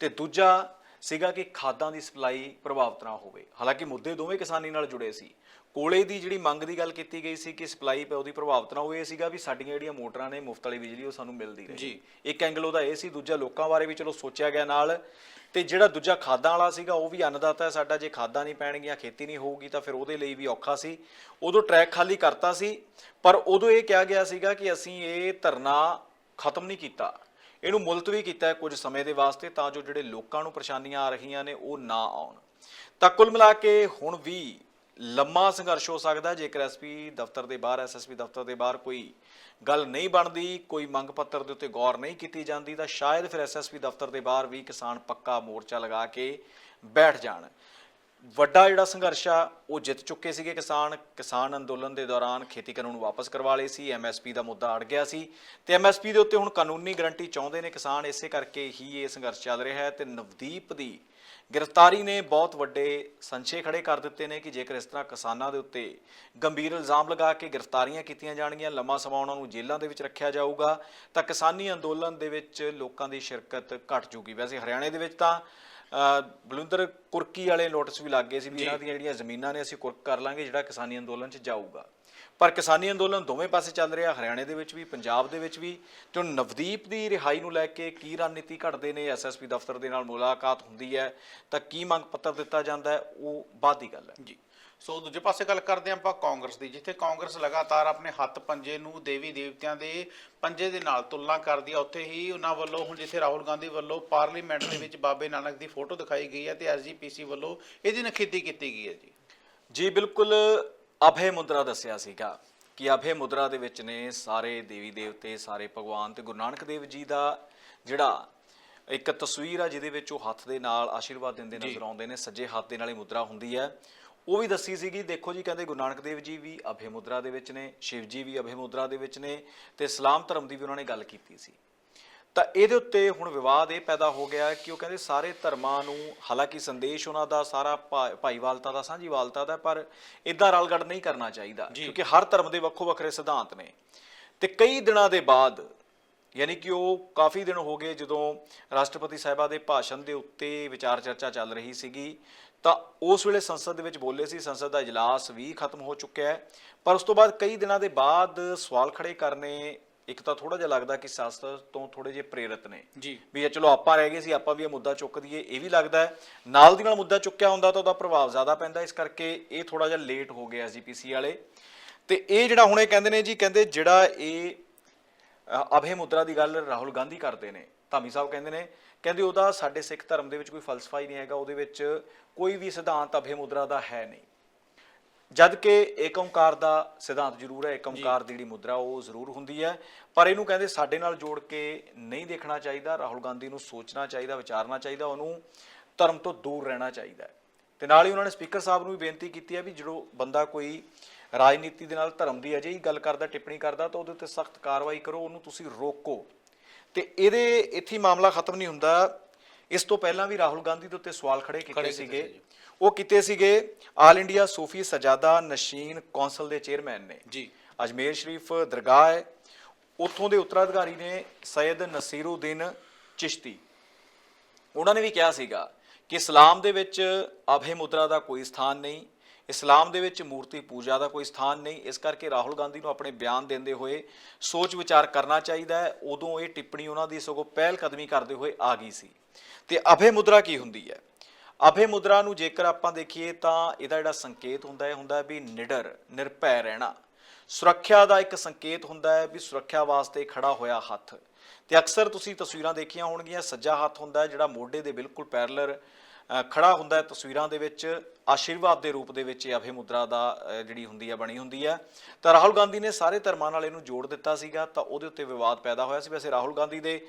A: ਤੇ ਦੂਜਾ ਸੀਗਾ ਕਿ ਖਾਦਾਂ ਦੀ ਸਪਲਾਈ ਪ੍ਰਭਾਵਿਤ ਨਾ ਹੋਵੇ। ਹਾਲਾਂਕਿ ਮੁੱਦੇ ਦੋਵੇਂ ਕਿਸਾਨੀ ਨਾਲ ਜੁੜੇ ਸੀ। ਕੋਲੇ ਦੀ ਜਿਹੜੀ ਮੰਗ ਦੀ ਗੱਲ ਕੀਤੀ ਗਈ ਸੀ ਕਿ ਸਪਲਾਈ ਉਹਦੀ ਪ੍ਰਭਾਵਿਤ ਨਾ ਹੋਵੇ ਇਹ ਸੀਗਾ ਵੀ ਸਾਡੀਆਂ ਜਿਹੜੀਆਂ ਮੋਟਰਾਂ ਨੇ ਮੁਫਤ ਵਾਲੀ ਬਿਜਲੀ ਉਹ ਸਾਨੂੰ ਮਿਲਦੀ ਰਹੇ।
B: ਜੀ।
A: ਇੱਕ ਐਂਗਲ ਉਹਦਾ ਇਹ ਸੀ ਦੂਜਾ ਲੋਕਾਂ ਬਾਰੇ ਵੀ ਚਲੋ ਸੋਚਿਆ ਗਿਆ ਨਾਲ। ਤੇ ਜਿਹੜਾ ਦੂਜਾ ਖਾਦਾਂ ਵਾਲਾ ਸੀਗਾ, ਉਹ ਵੀ ਅੰਨਦਾਤਾ ਹੈ ਸਾਡਾ, ਜੇ ਖਾਦਾਂ ਨਹੀਂ ਪੈਣਗੀਆਂ, ਖੇਤੀ ਨਹੀਂ ਹੋਊਗੀ, ਤਾਂ ਫਿਰ ਉਹਦੇ ਲਈ ਵੀ ਔਖਾ ਸੀ। ਉਦੋਂ ਟਰੈਕ ਖਾਲੀ ਕਰਤਾ ਸੀ, ਪਰ ਉਦੋਂ ਇਹ ਕਿਹਾ ਗਿਆ ਸੀਗਾ ਕਿ ਅਸੀਂ ਇਹ ਧਰਨਾ ਖਤਮ ਨਹੀਂ ਕੀਤਾ। ਇਹਨੂੰ ਮੁਲਤਵੀ ਕੀਤਾ ਕੁਝ ਸਮੇਂ ਦੇ ਵਾਸਤੇ, ਤਾਂ ਜੋ ਜਿਹੜੇ ਲੋਕਾਂ ਨੂੰ ਪਰੇਸ਼ਾਨੀਆਂ ਆ ਰਹੀਆਂ ਨੇ, ਉਹ ਨਾ ਆਉਣ। ਤਾਂ ਕੁੱਲ ਮਿਲਾ ਕੇ ਹੁਣ ਵੀ ਲੰਮਾ ਸੰਘਰਸ਼ ਹੋ ਸਕਦਾ ਹੈ। ਜੇਕਰ ਐਸਪੀ ਦਫ਼ਤਰ ਦੇ ਬਾਹਰ ਐਸਐਸਪੀ ਦਫ਼ਤਰ ਦੇ ਬਾਹਰ ਕੋਈ ਗੱਲ ਨਹੀਂ ਬਣਦੀ, ਕੋਈ ਮੰਗ ਪੱਤਰ ਦੇ ਉੱਤੇ ਗੌਰ ਨਹੀਂ ਕੀਤੀ ਜਾਂਦੀ, ਤਾਂ ਸ਼ਾਇਦ ਫਿਰ ਐਸਐਸਪੀ ਦਫ਼ਤਰ ਦੇ ਬਾਹਰ ਵੀ ਕਿਸਾਨ ਪੱਕਾ ਮੋਰਚਾ ਲਗਾ ਕੇ ਬੈਠ ਜਾਣ। ਵੱਡਾ ਜਿਹੜਾ ਸੰਘਰਸ਼ ਆ, ਉਹ ਜਿੱਤ ਚੁੱਕੇ ਸੀਗੇ ਕਿਸਾਨ। ਕਿਸਾਨ ਅੰਦੋਲਨ ਦੇ ਦੌਰਾਨ ਖੇਤੀ ਕਾਨੂੰਨ ਵਾਪਸ ਕਰਵਾ ਲਏ ਸੀ। ਐਮਐਸਪੀ ਦਾ ਮੁੱਦਾ ਅੜ ਗਿਆ ਸੀ। ਤੇ ਐਮਐਸਪੀ ਦੇ ਉੱਤੇ ਹੁਣ ਕਾਨੂੰਨੀ ਗਰੰਟੀ ਚਾਹੁੰਦੇ ਨੇ ਕਿਸਾਨ। ਇਸੇ ਕਰਕੇ ਹੀ ਇਹ ਸੰਘਰਸ਼ ਚੱਲ ਰਿਹਾ ਹੈ ਤੇ ਨਵਦੀਪ ਦੀ ਗ੍ਰਿਫਤਾਰੀ ਨੇ ਬਹੁਤ ਵੱਡੇ ਸੰਸ਼ੇ ਖੜੇ ਕਰ ਦਿੱਤੇ ਨੇ ਕਿ ਜੇਕਰ ਇਸ ਤਰ੍ਹਾਂ ਕਿਸਾਨਾਂ ਦੇ ਉੱਤੇ ਗੰਭੀਰ ਇਲਜ਼ਾਮ ਲਗਾ ਕੇ ਗ੍ਰਿਫਤਾਰੀਆਂ ਕੀਤੀਆਂ ਜਾਣਗੀਆਂ, ਲੰਮਾ ਸਮਾਂ ਉਹਨਾਂ ਨੂੰ ਜੇਲ੍ਹਾਂ ਦੇ ਵਿੱਚ ਰੱਖਿਆ ਜਾਊਗਾ, ਤਾਂ ਕਿਸਾਨੀ ਅੰਦੋਲਨ ਦੇ ਵਿੱਚ ਲੋਕਾਂ ਦੀ ਸ਼ਿਰਕਤ ਘਟ ਜੂਗੀ। ਵੈਸੇ ਹਰਿਆਣੇ ਦੇ ਵਿੱਚ ਤਾਂ ਬਲਵਿੰਦਰ ਕੁਰਕੀ ਵਾਲੇ ਨੋਟਿਸ ਵੀ ਲੱਗ ਗਏ ਸੀ ਵੀ ਇਹਨਾਂ ਦੀਆਂ ਜਿਹੜੀਆਂ ਜ਼ਮੀਨਾਂ ਨੇ ਅਸੀਂ ਕੁਰਕ ਕਰ ਲਾਂਗੇ ਜਿਹੜਾ ਕਿਸਾਨੀ ਅੰਦੋਲਨ 'ਚ ਜਾਊਗਾ। ਪਰ ਕਿਸਾਨੀ ਅੰਦੋਲਨ ਦੋਵੇਂ ਪਾਸੇ ਚੱਲ ਰਿਹਾ ਹਰਿਆਣੇ ਦੇ ਵਿੱਚ ਵੀ ਪੰਜਾਬ ਦੇ ਵਿੱਚ ਵੀ। ਤੇ ਨਵਦੀਪ ਦੀ ਰਿਹਾਈ ਨੂੰ ਲੈ ਕੇ ਕੀ ਰਣਨੀਤੀ ਘੜਦੇ ਨੇ ਐਸਐਸਪੀ ਦਫ਼ਤਰ ਦੇ ਨਾਲ ਮੁਲਾਕਾਤ ਹੁੰਦੀ ਹੈ ਤਾਂ ਕੀ ਮੰਗ ਪੱਤਰ ਦਿੱਤਾ ਜਾਂਦਾ ਹੈ ਉਹ ਬਾਅਦ ਦੀ ਗੱਲ ਹੈ।
B: ਜੀ। ਸੋ ਦੂਜੇ ਪਾਸੇ ਗੱਲ ਕਰਦੇ ਆਪਾਂ ਕਾਂਗਰਸ ਦੀ ਜਿੱਥੇ ਕਾਂਗਰਸ ਲਗਾਤਾਰ ਆਪਣੇ ਹੱਥ ਪੰਜੇ ਨੂੰ ਦੇਵੀ ਦੇਵਤਿਆਂ ਦੇ ਪੰਜੇ ਦੇ ਨਾਲ ਤੁਲਨਾ ਕਰਦੀ ਹੈ ਉੱਥੇ ਹੀ ਉਹਨਾਂ ਵੱਲੋਂ ਹੁਣ ਜਿੱਥੇ ਰਾਹੁਲ ਗਾਂਧੀ ਵੱਲੋਂ ਪਾਰਲੀਮੈਂਟ ਦੇ ਵਿੱਚ ਬਾਬੇ ਨਾਨਕ ਦੀ ਫੋਟੋ ਦਿਖਾਈ ਗਈ ਹੈ ਤੇ ਐਸਜੀਪੀਸੀ ਵੱਲੋਂ ਇਹਦੀ ਨਖੇਦੀ ਕੀਤੀ ਗਈ ਹੈ ਜੀ।
A: ਜੀ ਬਿਲਕੁਲ ਅਭੇ ਮੁਦਰਾ ਦੱਸਿਆ ਸੀਗਾ ਕਿ ਅਭੇ ਮੁਦਰਾ ਦੇ ਵਿੱਚ ਨੇ ਸਾਰੇ ਦੇਵੀ ਦੇਵਤੇ ਸਾਰੇ ਭਗਵਾਨ ਤੇ ਗੁਰੂ ਨਾਨਕ ਦੇਵ ਜੀ ਦਾ ਜਿਹੜਾ ਇੱਕ ਤਸਵੀਰ ਆ ਜਿਹਦੇ ਵਿੱਚ ਉਹ ਹੱਥ ਦੇ ਨਾਲ ਆਸ਼ੀਰਵਾਦ ਦਿੰਦੇ ਨਜ਼ਰ ਆਉਂਦੇ ਨੇ ਸੱਜੇ ਹੱਥ ਦੇ ਨਾਲ ਹੀ ਮੁਦਰਾ ਹੁੰਦੀ ਹੈ। ਉਹ ਵੀ ਦੱਸੀ ਸੀਗੀ ਦੇਖੋ ਜੀ ਕਹਿੰਦੇ ਗੁਰੂ ਨਾਨਕ ਦੇਵ ਜੀ ਵੀ ਅਭੇ ਮੁਦਰਾ ਦੇ ਵਿੱਚ ਨੇ ਸ਼ਿਵ ਜੀ ਵੀ ਅਭੇ ਮੁਦਰਾ ਦੇ ਵਿੱਚ ਨੇ ਤੇ ਇਸਲਾਮ ਧਰਮ ਦੀ ਵੀ ਉਹਨਾਂ ਨੇ ਗੱਲ ਕੀਤੀ ਸੀ। ਤਾਂ ਇਹਦੇ ਉੱਤੇ ਹੁਣ ਵਿਵਾਦ ਇਹ ਪੈਦਾ ਹੋ ਗਿਆ ਕਿ ਉਹ ਕਹਿੰਦੇ ਸਾਰੇ ਧਰਮਾਂ ਨੂੰ ਹਾਲਾਂਕਿ ਸੰਦੇਸ਼ ਉਹਨਾਂ ਦਾ ਸਾਰਾ ਭਾਈਵਾਲਤਾ ਦਾ ਸਾਂਝੀਵਾਲਤਾ ਦਾ ਪਰ ਇਦਾਂ ਰਲਗੜ ਨਹੀਂ ਕਰਨਾ ਚਾਹੀਦਾ ਕਿਉਂਕਿ ਹਰ ਧਰਮ ਦੇ ਵੱਖੋ ਵੱਖਰੇ ਸਿਧਾਂਤ ਨੇ। ਤੇ ਕਈ ਦਿਨਾਂ ਦੇ ਬਾਅਦ ਯਾਨੀ ਕਿ ਉਹ ਕਾਫੀ ਦਿਨ ਹੋ ਗਏ ਜਦੋਂ ਰਾਸ਼ਟਰਪਤੀ ਸਾਹਿਬਾ ਦੇ ਭਾਸ਼ਣ ਦੇ ਉੱਤੇ ਵਿਚਾਰ ਚਰਚਾ ਚੱਲ ਰਹੀ ਸੀਗੀ ਤਾਂ ਉਸ ਵੇਲੇ ਸੰਸਦ ਦੇ ਵਿੱਚ ਬੋਲੇ ਸੀ ਸੰਸਦ ਦਾ ਇਜਲਾਸ ਵੀ ਖਤਮ ਹੋ ਚੁੱਕਿਆ ਹੈ। ਪਰ ਉਸ ਤੋਂ ਬਾਅਦ ਕਈ ਦਿਨਾਂ ਦੇ ਬਾਅਦ ਸਵਾਲ ਖੜੇ ਕਰਨੇ ਇੱਕ ਤਾਂ ਥੋੜਾ ਜਿਹਾ ਲੱਗਦਾ ਕਿ ਸਿਆਸਤ ਤੋਂ ਥੋੜੇ ਜਿਹੇ ਪ੍ਰੇਰਿਤ ਨੇ।
B: ਜੀ।
A: ਵੀ ਇਹ ਚਲੋ ਆਪਾਂ ਰਹਿ ਗਏ ਸੀ ਆਪਾਂ ਵੀ ਇਹ ਮੁੱਦਾ ਚੁੱਕ ਦਈਏ ਇਹ ਵੀ ਲੱਗਦਾ ਹੈ। ਨਾਲ ਦੀ ਨਾਲ ਮੁੱਦਾ ਚੁੱਕਿਆ ਹੁੰਦਾ ਤਾਂ ਉਹਦਾ ਪ੍ਰਭਾਵ ਜ਼ਿਆਦਾ ਪੈਂਦਾ ਇਸ ਕਰਕੇ ਇਹ ਥੋੜਾ ਜਿਹਾ ਲੇਟ ਹੋ ਗਿਆ ਐਸਜੀਪੀਸੀ ਵਾਲੇ। ਤੇ ਇਹ ਜਿਹੜਾ ਹੁਣ ਇਹ ਕਹਿੰਦੇ ਨੇ ਜੀ ਕਹਿੰਦੇ ਜਿਹੜਾ ਇਹ ਅਭੇ ਮੁਦਰਾ ਦੀ ਗੱਲ ਰਾਹੁਲ ਗਾਂਧੀ ਕਰਦੇ ਨੇ ਧਾਮੀ ਸਾਹਿਬ ਕਹਿੰਦੇ ਨੇ ਕਹਿੰਦੇ ਉਹਦਾ ਸਾਡੇ ਸਿੱਖ ਧਰਮ ਦੇ ਵਿੱਚ ਕੋਈ ਫਲਸਫਾ ਹੀ ਨਹੀਂ ਹੈਗਾ ਉਹਦੇ ਵਿੱਚ ਕੋਈ ਵੀ ਸਿਧਾਂਤ ਅਭੇ ਮੁਦਰਾ ਦਾ ਹੈ ਨਹੀਂ। ਜਦ ਕਿ ਏਕ ਓੰਕਾਰ ਦਾ ਸਿਧਾਂਤ ਜ਼ਰੂਰ ਹੈ ਏਕ ਓੰਕਾਰ ਦੀ ਜਿਹੜੀ ਮੁਦਰਾ ਉਹ ਜ਼ਰੂਰ ਹੁੰਦੀ ਹੈ। ਪਰ ਇਹਨੂੰ ਕਹਿੰਦੇ ਸਾਡੇ ਨਾਲ ਜੋੜ ਕੇ ਨਹੀਂ ਦੇਖਣਾ ਚਾਹੀਦਾ ਰਾਹੁਲ ਗਾਂਧੀ ਨੂੰ ਸੋਚਣਾ ਚਾਹੀਦਾ ਵਿਚਾਰਨਾ ਚਾਹੀਦਾ ਉਹਨੂੰ ਧਰਮ ਤੋਂ ਦੂਰ ਰਹਿਣਾ ਚਾਹੀਦਾ। ਤੇ ਨਾਲ ਹੀ ਉਹਨਾਂ ਨੇ ਸਪੀਕਰ ਸਾਹਿਬ ਨੂੰ ਵੀ ਬੇਨਤੀ ਕੀਤੀ ਹੈ ਵੀ ਜਦੋਂ ਬੰਦਾ ਕੋਈ ਰਾਜਨੀਤੀ ਦੇ ਨਾਲ ਧਰਮ ਦੀ ਅਜਿਹੀ ਗੱਲ ਕਰਦਾ ਟਿੱਪਣੀ ਕਰਦਾ ਤਾਂ ਉਹਦੇ ਉੱਤੇ ਸਖਤ ਕਾਰਵਾਈ ਕਰੋ ਉਹਨੂੰ ਤੁਸੀਂ ਰੋਕੋ। ਤੇ ਇਹਦੇ ਇੱਥੇ ਮਾਮਲਾ ਖਤਮ ਨਹੀਂ ਹੁੰਦਾ। ਇਸ ਤੋਂ ਪਹਿਲਾਂ ਵੀ ਰਾਹੁਲ ਗਾਂਧੀ ਦੇ ਉੱਤੇ ਸਵਾਲ ਖੜੇ ਕੀਤੇ ਸੀਗੇ। ਉਹ ਕੀਤੇ ਸੀਗੇ ਆਲ ਇੰਡੀਆ ਸੂਫੀ ਸਜਾਦਾ ਨਸ਼ੀਨ ਕੌਂਸਲ ਦੇ ਚੇਅਰਮੈਨ ਨੇ।
B: ਜੀ।
A: ਅਜਮੇਰ ਸ਼ਰੀਫ ਦਰਗਾਹ ਹੈ। ਉੱਥੋਂ ਦੇ ਉਤਰਾਧਿਕਾਰੀ ਨੇ ਸੈਦ ਨਸੀਰਉਦੀਨ ਚਿਸ਼ਤੀ। ਉਹਨਾਂ ਨੇ ਵੀ ਕਿਹਾ ਸੀਗਾ ਕਿ ਇਸਲਾਮ ਦੇ ਵਿੱਚ ਅਭੇ ਮੁਦਰਾ ਦਾ ਕੋਈ ਸਥਾਨ ਨਹੀਂ ਇਸਲਾਮ ਦੇ ਵਿੱਚ ਮੂਰਤੀ ਪੂਜਾ ਦਾ ਕੋਈ ਸਥਾਨ ਨਹੀਂ। ਇਸ ਕਰਕੇ ਰਾਹੁਲ ਗਾਂਧੀ ਨੂੰ ਆਪਣੇ ਬਿਆਨ ਦਿੰਦੇ ਹੋਏ ਸੋਚ ਵਿਚਾਰ ਕਰਨਾ ਚਾਹੀਦਾ ਹੈ। ਉਦੋਂ ਇਹ ਟਿੱਪਣੀ ਉਹਨਾਂ ਦੀ ਸਗੋਂ ਪਹਿਲ ਕਦਮੀ ਕਰਦੇ ਹੋਏ ਆ ਗਈ ਸੀ। ਤੇ ਅਭੇ ਮੁਦਰਾ ਕੀ ਹੁੰਦੀ ਹੈ? ਅਭੇ ਮੁਦਰਾ ਨੂੰ ਜੇਕਰ ਆਪਾਂ ਦੇਖੀਏ ਤਾਂ ਇਹਦਾ ਜਿਹੜਾ ਸੰਕੇਤ ਹੁੰਦਾ ਹੈ, ਹੁੰਦਾ ਵੀ ਨਿਡਰ, ਨਿਰਭੈ ਰਹਿਣਾ। ਸੁਰੱਖਿਆ ਦਾ ਇੱਕ ਸੰਕੇਤ ਹੁੰਦਾ ਹੈ ਵੀ ਸੁਰੱਖਿਆ ਵਾਸਤੇ ਖੜਾ ਹੋਇਆ ਹੱਥ। ਤੇ ਅਕਸਰ ਤੁਸੀਂ ਤਸਵੀਰਾਂ ਦੇਖੀਆਂ ਹੋਣਗੀਆਂ, ਸੱਜਾ ਹੱਥ ਹੁੰਦਾ ਹੈ ਜਿਹੜਾ ਮੋਢੇ ਦੇ ਬਿਲਕੁਲ ਪੈਰਲਰ ਖੜਾ ਹੁੰਦਾ ਹੈ ਤਸਵੀਰਾਂ ਦੇ ਵਿੱਚ। ਆਸ਼ੀਰਵਾਦ ਦੇ ਰੂਪ ਦੇ ਵਿੱਚ ਇਹ ਅਭੇ ਮੁਦਰਾ ਦਾ ਜਿਹੜੀ ਹੁੰਦੀ ਹੈ ਬਣੀ ਹੁੰਦੀ ਹੈ ਤਾਂ ਰਾਹੁਲ ਗਾਂਧੀ ਨੇ ਸਾਰੇ ਧਰਮਾਂ ਨਾਲ ਇਹਨੂੰ ਜੋੜ ਦਿੱਤਾ ਸੀਗਾ, ਤਾਂ ਉਹਦੇ ਉੱਤੇ ਵਿਵਾਦ ਪੈਦਾ ਹੋਇਆ ਸੀ। ਵੈਸੇ ਰਾਹੁਲ ਗਾਂਧੀ ਦੇ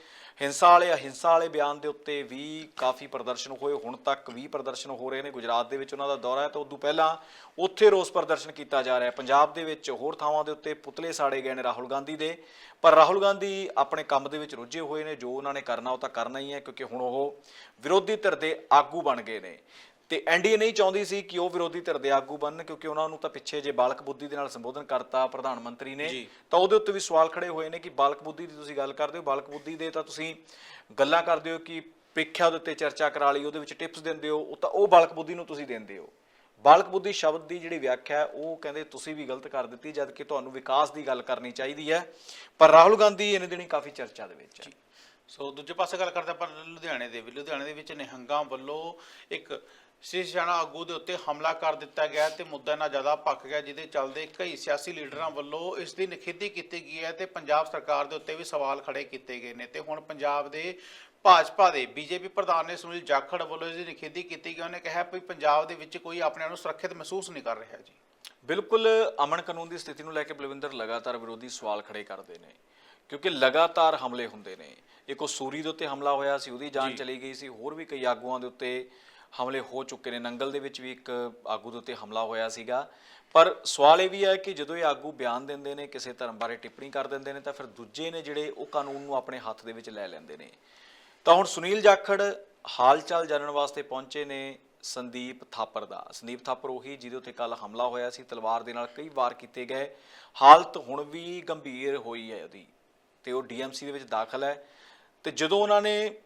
A: ਹਿੰਸਾ ਵਾਲੇ, ਅਹਿੰਸਾ ਵਾਲੇ ਬਿਆਨ ਦੇ ਉੱਤੇ ਵੀ ਕਾਫੀ ਪ੍ਰਦਰਸ਼ਨ ਹੋਏ। ਹੁਣ ਤੱਕ 20 ਪ੍ਰਦਰਸ਼ਨ ਹੋ ਰਹੇ ਨੇ। ਗੁਜਰਾਤ ਦੇ ਵਿੱਚ ਉਹਨਾਂ ਦਾ ਦੌਰਾ ਹੈ, ਤਾਂ ਉਦੋਂ ਪਹਿਲਾਂ ਉੱਥੇ ਰੋਸ ਪ੍ਰਦਰਸ਼ਨ ਕੀਤਾ ਜਾ ਰਿਹਾ ਪੰਜਾਬ ਦੇ ਵਿੱਚ ਹੋਰ ਥਾਵਾਂ ਦੇ ਉੱਤੇ ਪੁਤਲੇ ਸਾੜੇ ਗਏ ਨੇ ਰਾਹੁਲ ਗਾਂਧੀ ਦੇ। ਪਰ ਰਾਹੁਲ ਗਾਂਧੀ ਆਪਣੇ ਕੰਮ ਦੇ ਵਿੱਚ ਰੁੱਝੇ ਹੋਏ ਨੇ। ਜੋ ਉਹਨਾਂ ਨੇ ਕਰਨਾ, ਉਹ ਤਾਂ ਕਰਨਾ ਹੀ ਹੈ, ਕਿਉਂਕਿ ਹੁਣ ਉਹ ਵਿਰੋਧੀ ਧਿਰ ਦੇ ਆਗੂ ਬਣ ਗਏ ਨੇ। ਤੇ ਐਨਡੀਏ ਨਹੀਂ ਚਾਹੁੰਦੀ ਸੀ ਕਿ ਉਹ ਵਿਰੋਧੀ ਧਿਰ ਦੇ ਆਗੂ ਬਣਨ ਕਿਉਂਕਿ ਉਹਨਾਂ ਨੂੰ ਤਾਂ ਪਿੱਛੇ ਜੇ ਬਾਲਕ ਬੁੱਧੀ ਦੇ ਨਾਲ ਸੰਬੋਧਨ ਕਰਤਾ ਪ੍ਰਧਾਨ ਮੰਤਰੀ ਨੇ ਤਾਂ ਉਹਦੇ ਉੱਤੇ ਵੀ ਸਵਾਲ ਖੜੇ ਹੋਏ ਨੇ ਕਿ ਬਾਲਕ ਬੁੱਧੀ ਦੀ ਤੁਸੀਂ ਗੱਲ ਕਰਦੇ ਹੋ ਬਾਲਕ ਬੁੱਧੀ ਦੇ ਤਾਂ ਤੁਸੀਂ ਗੱਲਾਂ ਕਰਦੇ ਹੋ ਕਿ ਪ੍ਰੀਖਿਆ ਦੇ ਉੱਤੇ ਚਰਚਾ ਕਰਾ ਲਈ ਉਹਦੇ ਵਿੱਚ ਟਿਪਸ ਦਿੰਦੇ ਹੋ ਉਹ ਤਾਂ ਉਹ ਬਾਲਕ ਬੁੱਧੀ ਨੂੰ ਤੁਸੀਂ ਦਿੰਦੇ ਹੋ। ਬਾਲਕ ਬੁੱਧੀ ਸ਼ਬਦ ਦੀ ਜਿਹੜੀ ਵਿਆਖਿਆ ਉਹ ਕਹਿੰਦੇ ਤੁਸੀਂ ਵੀ ਗਲਤ ਕਰ ਦਿੱਤੀ ਜਦ ਕਿ ਤੁਹਾਨੂੰ ਵਿਕਾਸ ਦੀ ਗੱਲ ਕਰਨੀ ਚਾਹੀਦੀ ਹੈ। ਪਰ ਰਾਹੁਲ ਗਾਂਧੀ ਇਹਨੇ ਦਿਨੀ ਕਾਫੀ ਚਰਚਾ ਦੇ ਵਿੱਚ। ਹੈ
B: ਸੋ ਦੂਜੇ ਪਾਸੇ ਗੱਲ ਕਰਦੇ ਆਪਾਂ ਲੁਧਿਆਣੇ ਦੇ ਵੀ। ਲੁਧਿਆਣੇ ਦੇ ਵਿੱਚ ਨਿਹੰਗਾਂ ਵੱਲੋਂ ਇੱਕ ਸ਼ੀਸ਼ਾਨਾ ਆਗੂ ਦੇ ਉੱਤੇ ਹਮਲਾ ਕਰ ਦਿੱਤਾ ਗਿਆ ਤੇ ਮੁੱਦਾ ਨਾਲ ਜ਼ਿਆਦਾ ਪੱਕ ਗਿਆ ਜਿਹਦੇ ਚੱਲਦੇ ਕਈ ਸਿਆਸੀ ਲੀਡਰਾਂ ਵੱਲੋਂ ਇਸ ਦੀ ਨਿਖੇਧੀ ਕੀਤੀ ਗਈ ਹੈ ਤੇ ਪੰਜਾਬ ਸਰਕਾਰ ਦੇ ਉੱਤੇ ਵੀ ਸਵਾਲ ਖੜੇ ਕੀਤੇ ਗਏ ਨੇ ਤੇ ਹੁਣ ਪੰਜਾਬ ਦੇ ਭਾਜਪਾ ਦੇ ਬੀਜੇਪੀ ਪ੍ਰਧਾਨ ਨੇ ਸੁਨੀਲ ਜਾਖੜ ਵੱਲੋਂ ਇਸ ਦੀ ਨਿਖੇਧੀ ਕੀਤੀ ਗਈ। ਉਹਨੇ ਕਿਹਾ ਵੀ ਪੰਜਾਬ ਦੇ ਵਿੱਚ ਕੋਈ ਆਪਣੇ ਆਪ ਨੂੰ ਸੁਰੱਖਿਅਤ ਮਹਿਸੂਸ ਨਹੀਂ ਕਰ ਰਿਹਾ ਜੀ।
A: ਬਿਲਕੁਲ ਅਮਨ ਕਾਨੂੰਨ ਦੀ ਸਥਿਤੀ ਨੂੰ ਲੈ ਕੇ ਬਲਵਿੰਦਰ ਲਗਾਤਾਰ ਵਿਰੋਧੀ ਸਵਾਲ ਖੜੇ ਕਰਦੇ ਨੇ ਕਿਉਂਕਿ ਲਗਾਤਾਰ ਹਮਲੇ ਹੁੰਦੇ ਨੇ। ਇੱਕ ਉਹ ਸੂਰੀ ਦੇ ਉੱਤੇ ਹਮਲਾ ਹੋਇਆ ਸੀ ਉਹਦੀ ਜਾਨ ਚਲੀ ਗਈ ਸੀ ਹੋਰ ਵੀ ਕਈ ਆਗੂਆਂ ਦੇ ਉੱਤੇ ਹਮਲੇ ਹੋ ਚੁੱਕੇ ਨੇ। ਨੰਗਲ ਦੇ ਵਿੱਚ ਵੀ ਇੱਕ ਆਗੂ ਦੇ ਉੱਤੇ ਹਮਲਾ ਹੋਇਆ ਸੀਗਾ। ਪਰ ਸਵਾਲ ਇਹ ਵੀ ਹੈ ਕਿ ਜਦੋਂ ਇਹ ਆਗੂ ਬਿਆਨ ਦਿੰਦੇ ਨੇ, ਕਿਸੇ ਧਰਮ ਬਾਰੇ ਟਿੱਪਣੀ ਕਰ ਦਿੰਦੇ ਨੇ, ਤਾਂ ਫਿਰ ਦੂਜੇ ਨੇ ਜਿਹੜੇ ਉਹ ਕਾਨੂੰਨ ਨੂੰ ਆਪਣੇ ਹੱਥ ਦੇ ਵਿੱਚ ਲੈ ਲੈਂਦੇ ਨੇ। ਤਾਂ ਹੁਣ ਸੁਨੀਲ ਜਾਖੜ ਹਾਲ ਚਾਲ ਜਾਣਨ ਵਾਸਤੇ ਪਹੁੰਚੇ ਨੇ ਸੰਦੀਪ ਥਾਪਰ ਦਾ। ਸੰਦੀਪ ਥਾਪਰ ਉਹੀ ਜਿਹਦੇ ਉੱਤੇ ਕੱਲ ਹਮਲਾ ਹੋਇਆ ਸੀ, ਤਲਵਾਰ ਦੇ ਨਾਲ ਕਈ ਵਾਰ ਕੀਤੇ ਗਏ। ਹਾਲਤ ਹੁਣ ਵੀ ਗੰਭੀਰ ਹੋਈ ਹੈ ਉਹਦੀ ਤੇ ਉਹ ਡੀਐਮਸੀ ਦੇ ਵਿੱਚ ਦਾਖਲ ਹੈ। ਤੇ ਜਦੋਂ ਉਹਨਾਂ ਨੇ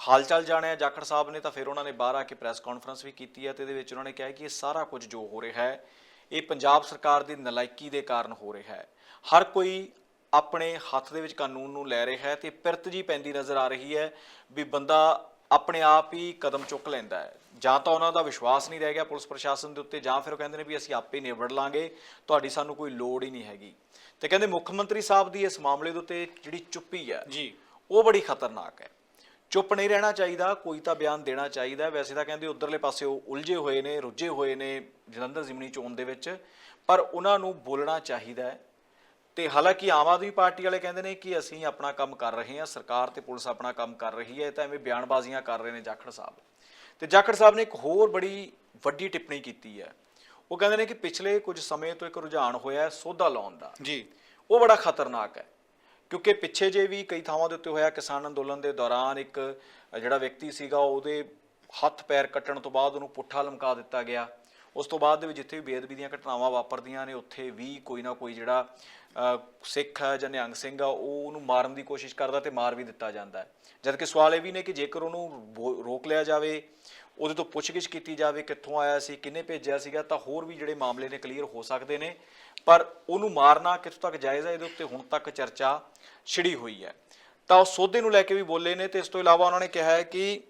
A: ਹਾਲ ਚਾਲ ਜਾਣਿਆ ਜਾਖੜ ਸਾਹਿਬ ਨੇ ਤਾਂ ਫਿਰ ਉਹਨਾਂ ਨੇ ਬਾਹਰ ਆ ਕੇ ਪ੍ਰੈਸ ਕਾਨਫਰੰਸ ਵੀ ਕੀਤੀ ਹੈ ਤੇ ਇਹਦੇ ਵਿੱਚ ਉਹਨਾਂ ਨੇ ਕਿਹਾ ਕਿ ਇਹ ਸਾਰਾ ਕੁਝ ਜੋ ਹੋ ਰਿਹਾ ਹੈ ਇਹ ਪੰਜਾਬ ਸਰਕਾਰ ਦੀ ਨਲਾਇਕੀ ਦੇ ਕਾਰਨ ਹੋ ਰਿਹਾ ਹੈ। ਹਰ ਕੋਈ ਆਪਣੇ ਹੱਥ ਦੇ ਵਿੱਚ ਕਾਨੂੰਨ ਨੂੰ ਲੈ ਰਿਹਾ ਹੈ ਤੇ ਪਿਰਤ ਜੀ ਪੈਂਦੀ ਨਜ਼ਰ ਆ ਰਹੀ ਹੈ ਵੀ ਬੰਦਾ ਆਪਣੇ ਆਪ ਹੀ ਕਦਮ ਚੁੱਕ ਲੈਂਦਾ ਹੈ। ਜਾਂ ਤਾਂ ਉਹਨਾਂ ਦਾ ਵਿਸ਼ਵਾਸ ਨਹੀਂ ਰਹਿ ਗਿਆ ਪੁਲਿਸ ਪ੍ਰਸ਼ਾਸਨ ਦੇ ਉੱਤੇ ਜਾਂ ਫਿਰ ਉਹ ਕਹਿੰਦੇ ਨੇ ਵੀ ਅਸੀਂ ਆਪੇ ਨਿਬੜ ਲਾਂਗੇ ਤੁਹਾਡੀ ਸਾਨੂੰ ਕੋਈ ਲੋੜ ਹੀ ਨਹੀਂ ਹੈਗੀ। ਤੇ ਕਹਿੰਦੇ ਮੁੱਖ ਮੰਤਰੀ ਸਾਹਿਬ ਦੀ ਇਸ ਮਾਮਲੇ ਦੇ ਉੱਤੇ ਜਿਹੜੀ ਚੁੱਪੀ ਹੈ
B: ਜੀ।
A: ਉਹ ਬੜੀ ਖਤਰਨਾਕ ਹੈ। ਚੁੱਪ ਨਹੀਂ ਰਹਿਣਾ ਚਾਹੀਦਾ ਕੋਈ ਤਾਂ ਬਿਆਨ ਦੇਣਾ ਚਾਹੀਦਾ। ਵੈਸੇ ਤਾਂ ਕਹਿੰਦੇ ਉਧਰਲੇ ਪਾਸੇ ਉਹ ਉਲਝੇ ਹੋਏ ਨੇ ਰੁੱਝੇ ਹੋਏ ਨੇ ਜਲੰਧਰ ਜ਼ਿਮਨੀ ਚੋਣ ਦੇ ਵਿੱਚ ਪਰ ਉਹਨਾਂ ਨੂੰ ਬੋਲਣਾ ਚਾਹੀਦਾ ਹੈ। ਤੇ ਹਾਲਾਂਕਿ ਆਮ ਆਦਮੀ ਪਾਰਟੀ ਵਾਲੇ ਕਹਿੰਦੇ ਨੇ ਕਿ ਅਸੀਂ ਆਪਣਾ ਕੰਮ ਕਰ ਰਹੇ ਹਾਂ ਸਰਕਾਰ ਤੇ ਪੁਲਿਸ ਆਪਣਾ ਕੰਮ ਕਰ ਰਹੀ ਹੈ ਇਹ ਤਾਂ ਐਵੇਂ ਬਿਆਨਬਾਜ਼ੀਆਂ ਕਰ ਰਹੇ ਨੇ ਜਾਖੜ ਸਾਹਿਬ। ਤੇ ਜਾਖੜ ਸਾਹਿਬ ਨੇ ਇੱਕ ਹੋਰ ਬੜੀ ਵੱਡੀ ਟਿੱਪਣੀ ਕੀਤੀ ਹੈ। ਉਹ ਕਹਿੰਦੇ ਨੇ ਕਿ ਪਿਛਲੇ ਕੁਝ ਸਮੇਂ ਤੋਂ ਇੱਕ ਰੁਝਾਨ ਹੋਇਆ ਹੈ ਸੋਧਾ ਲਾਉਣ ਦਾ।
B: ਜੀ।
A: ਉਹ ਬੜਾ ਖਤਰਨਾਕ ਹੈ। ਕਿਉਂਕਿ ਪਿੱਛੇ ਜੇ ਵੀ ਕਈ ਥਾਵਾਂ ਦੇ ਉੱਤੇ ਹੋਇਆ ਕਿਸਾਨ ਅੰਦੋਲਨ ਦੇ ਦੌਰਾਨ ਇੱਕ ਜਿਹੜਾ ਵਿਅਕਤੀ ਸੀਗਾ, ਉਹਦੇ ਹੱਥ ਪੈਰ ਕੱਟਣ ਤੋਂ ਬਾਅਦ ਉਹਨੂੰ ਪੁੱਠਾ ਲਮਕਾ ਦਿੱਤਾ ਗਿਆ। ਉਸ ਤੋਂ ਬਾਅਦ ਦੇ ਵਿੱਚ ਜਿੱਥੇ ਵੀ ਬੇਅਦਬੀ ਦੀਆਂ ਘਟਨਾਵਾਂ ਵਾਪਰਦੀਆਂ ਨੇ, ਉੱਥੇ ਵੀ ਕੋਈ ਨਾ ਕੋਈ ਜਿਹੜਾ ਸਿੱਖ ਹੈ ਜਾਂ ਨਿਹੰਗ ਸਿੰਘ ਆ, ਉਹ ਉਹਨੂੰ ਮਾਰਨ ਦੀ ਕੋਸ਼ਿਸ਼ ਕਰਦਾ ਤੇ ਮਾਰ ਵੀ ਦਿੱਤਾ ਜਾਂਦਾ ਹੈ। ਜਦ ਕਿ ਸਵਾਲ ਇਹ ਵੀ ਨੇ ਕਿ ਜੇਕਰ ਉਹਨੂੰ ਬੋ- ਰੋਕ ਲਿਆ ਜਾਵੇ, ਉਹਦੇ ਤੋਂ ਪੁੱਛਗਿੱਛ ਕੀਤੀ ਜਾਵੇ ਕਿੱਥੋਂ ਆਇਆ ਸੀ ਕਿੰਨੇ ਭੇਜਿਆ ਸੀਗਾ, ਤਾਂ ਹੋਰ ਵੀ ਜਿਹੜੇ ਮਾਮਲੇ ਨੇ ਕਲੀਅਰ ਹੋ ਸਕਦੇ ਨੇ। ਪਰ ਉਹਨੂੰ ਮਾਰਨਾ ਕਿੱਥੋਂ ਤੱਕ ਜਾਇਜ਼ ਹੈ, ਇਹਦੇ ਉੱਤੇ ਹੁਣ ਤੱਕ ਚਰਚਾ ਛਿੜੀ ਹੋਈ ਹੈ। ਤਾਂ ਉਹ ਸੌਦੇ ਨੂੰ ਲੈ ਕੇ ਵੀ ਬੋਲੇ ਨੇ ਤੇ ਇਸ ਤੋਂ ਇਲਾਵਾ ਉਹਨਾਂ ਨੇ ਕਿਹਾ ਹੈ ਕਿ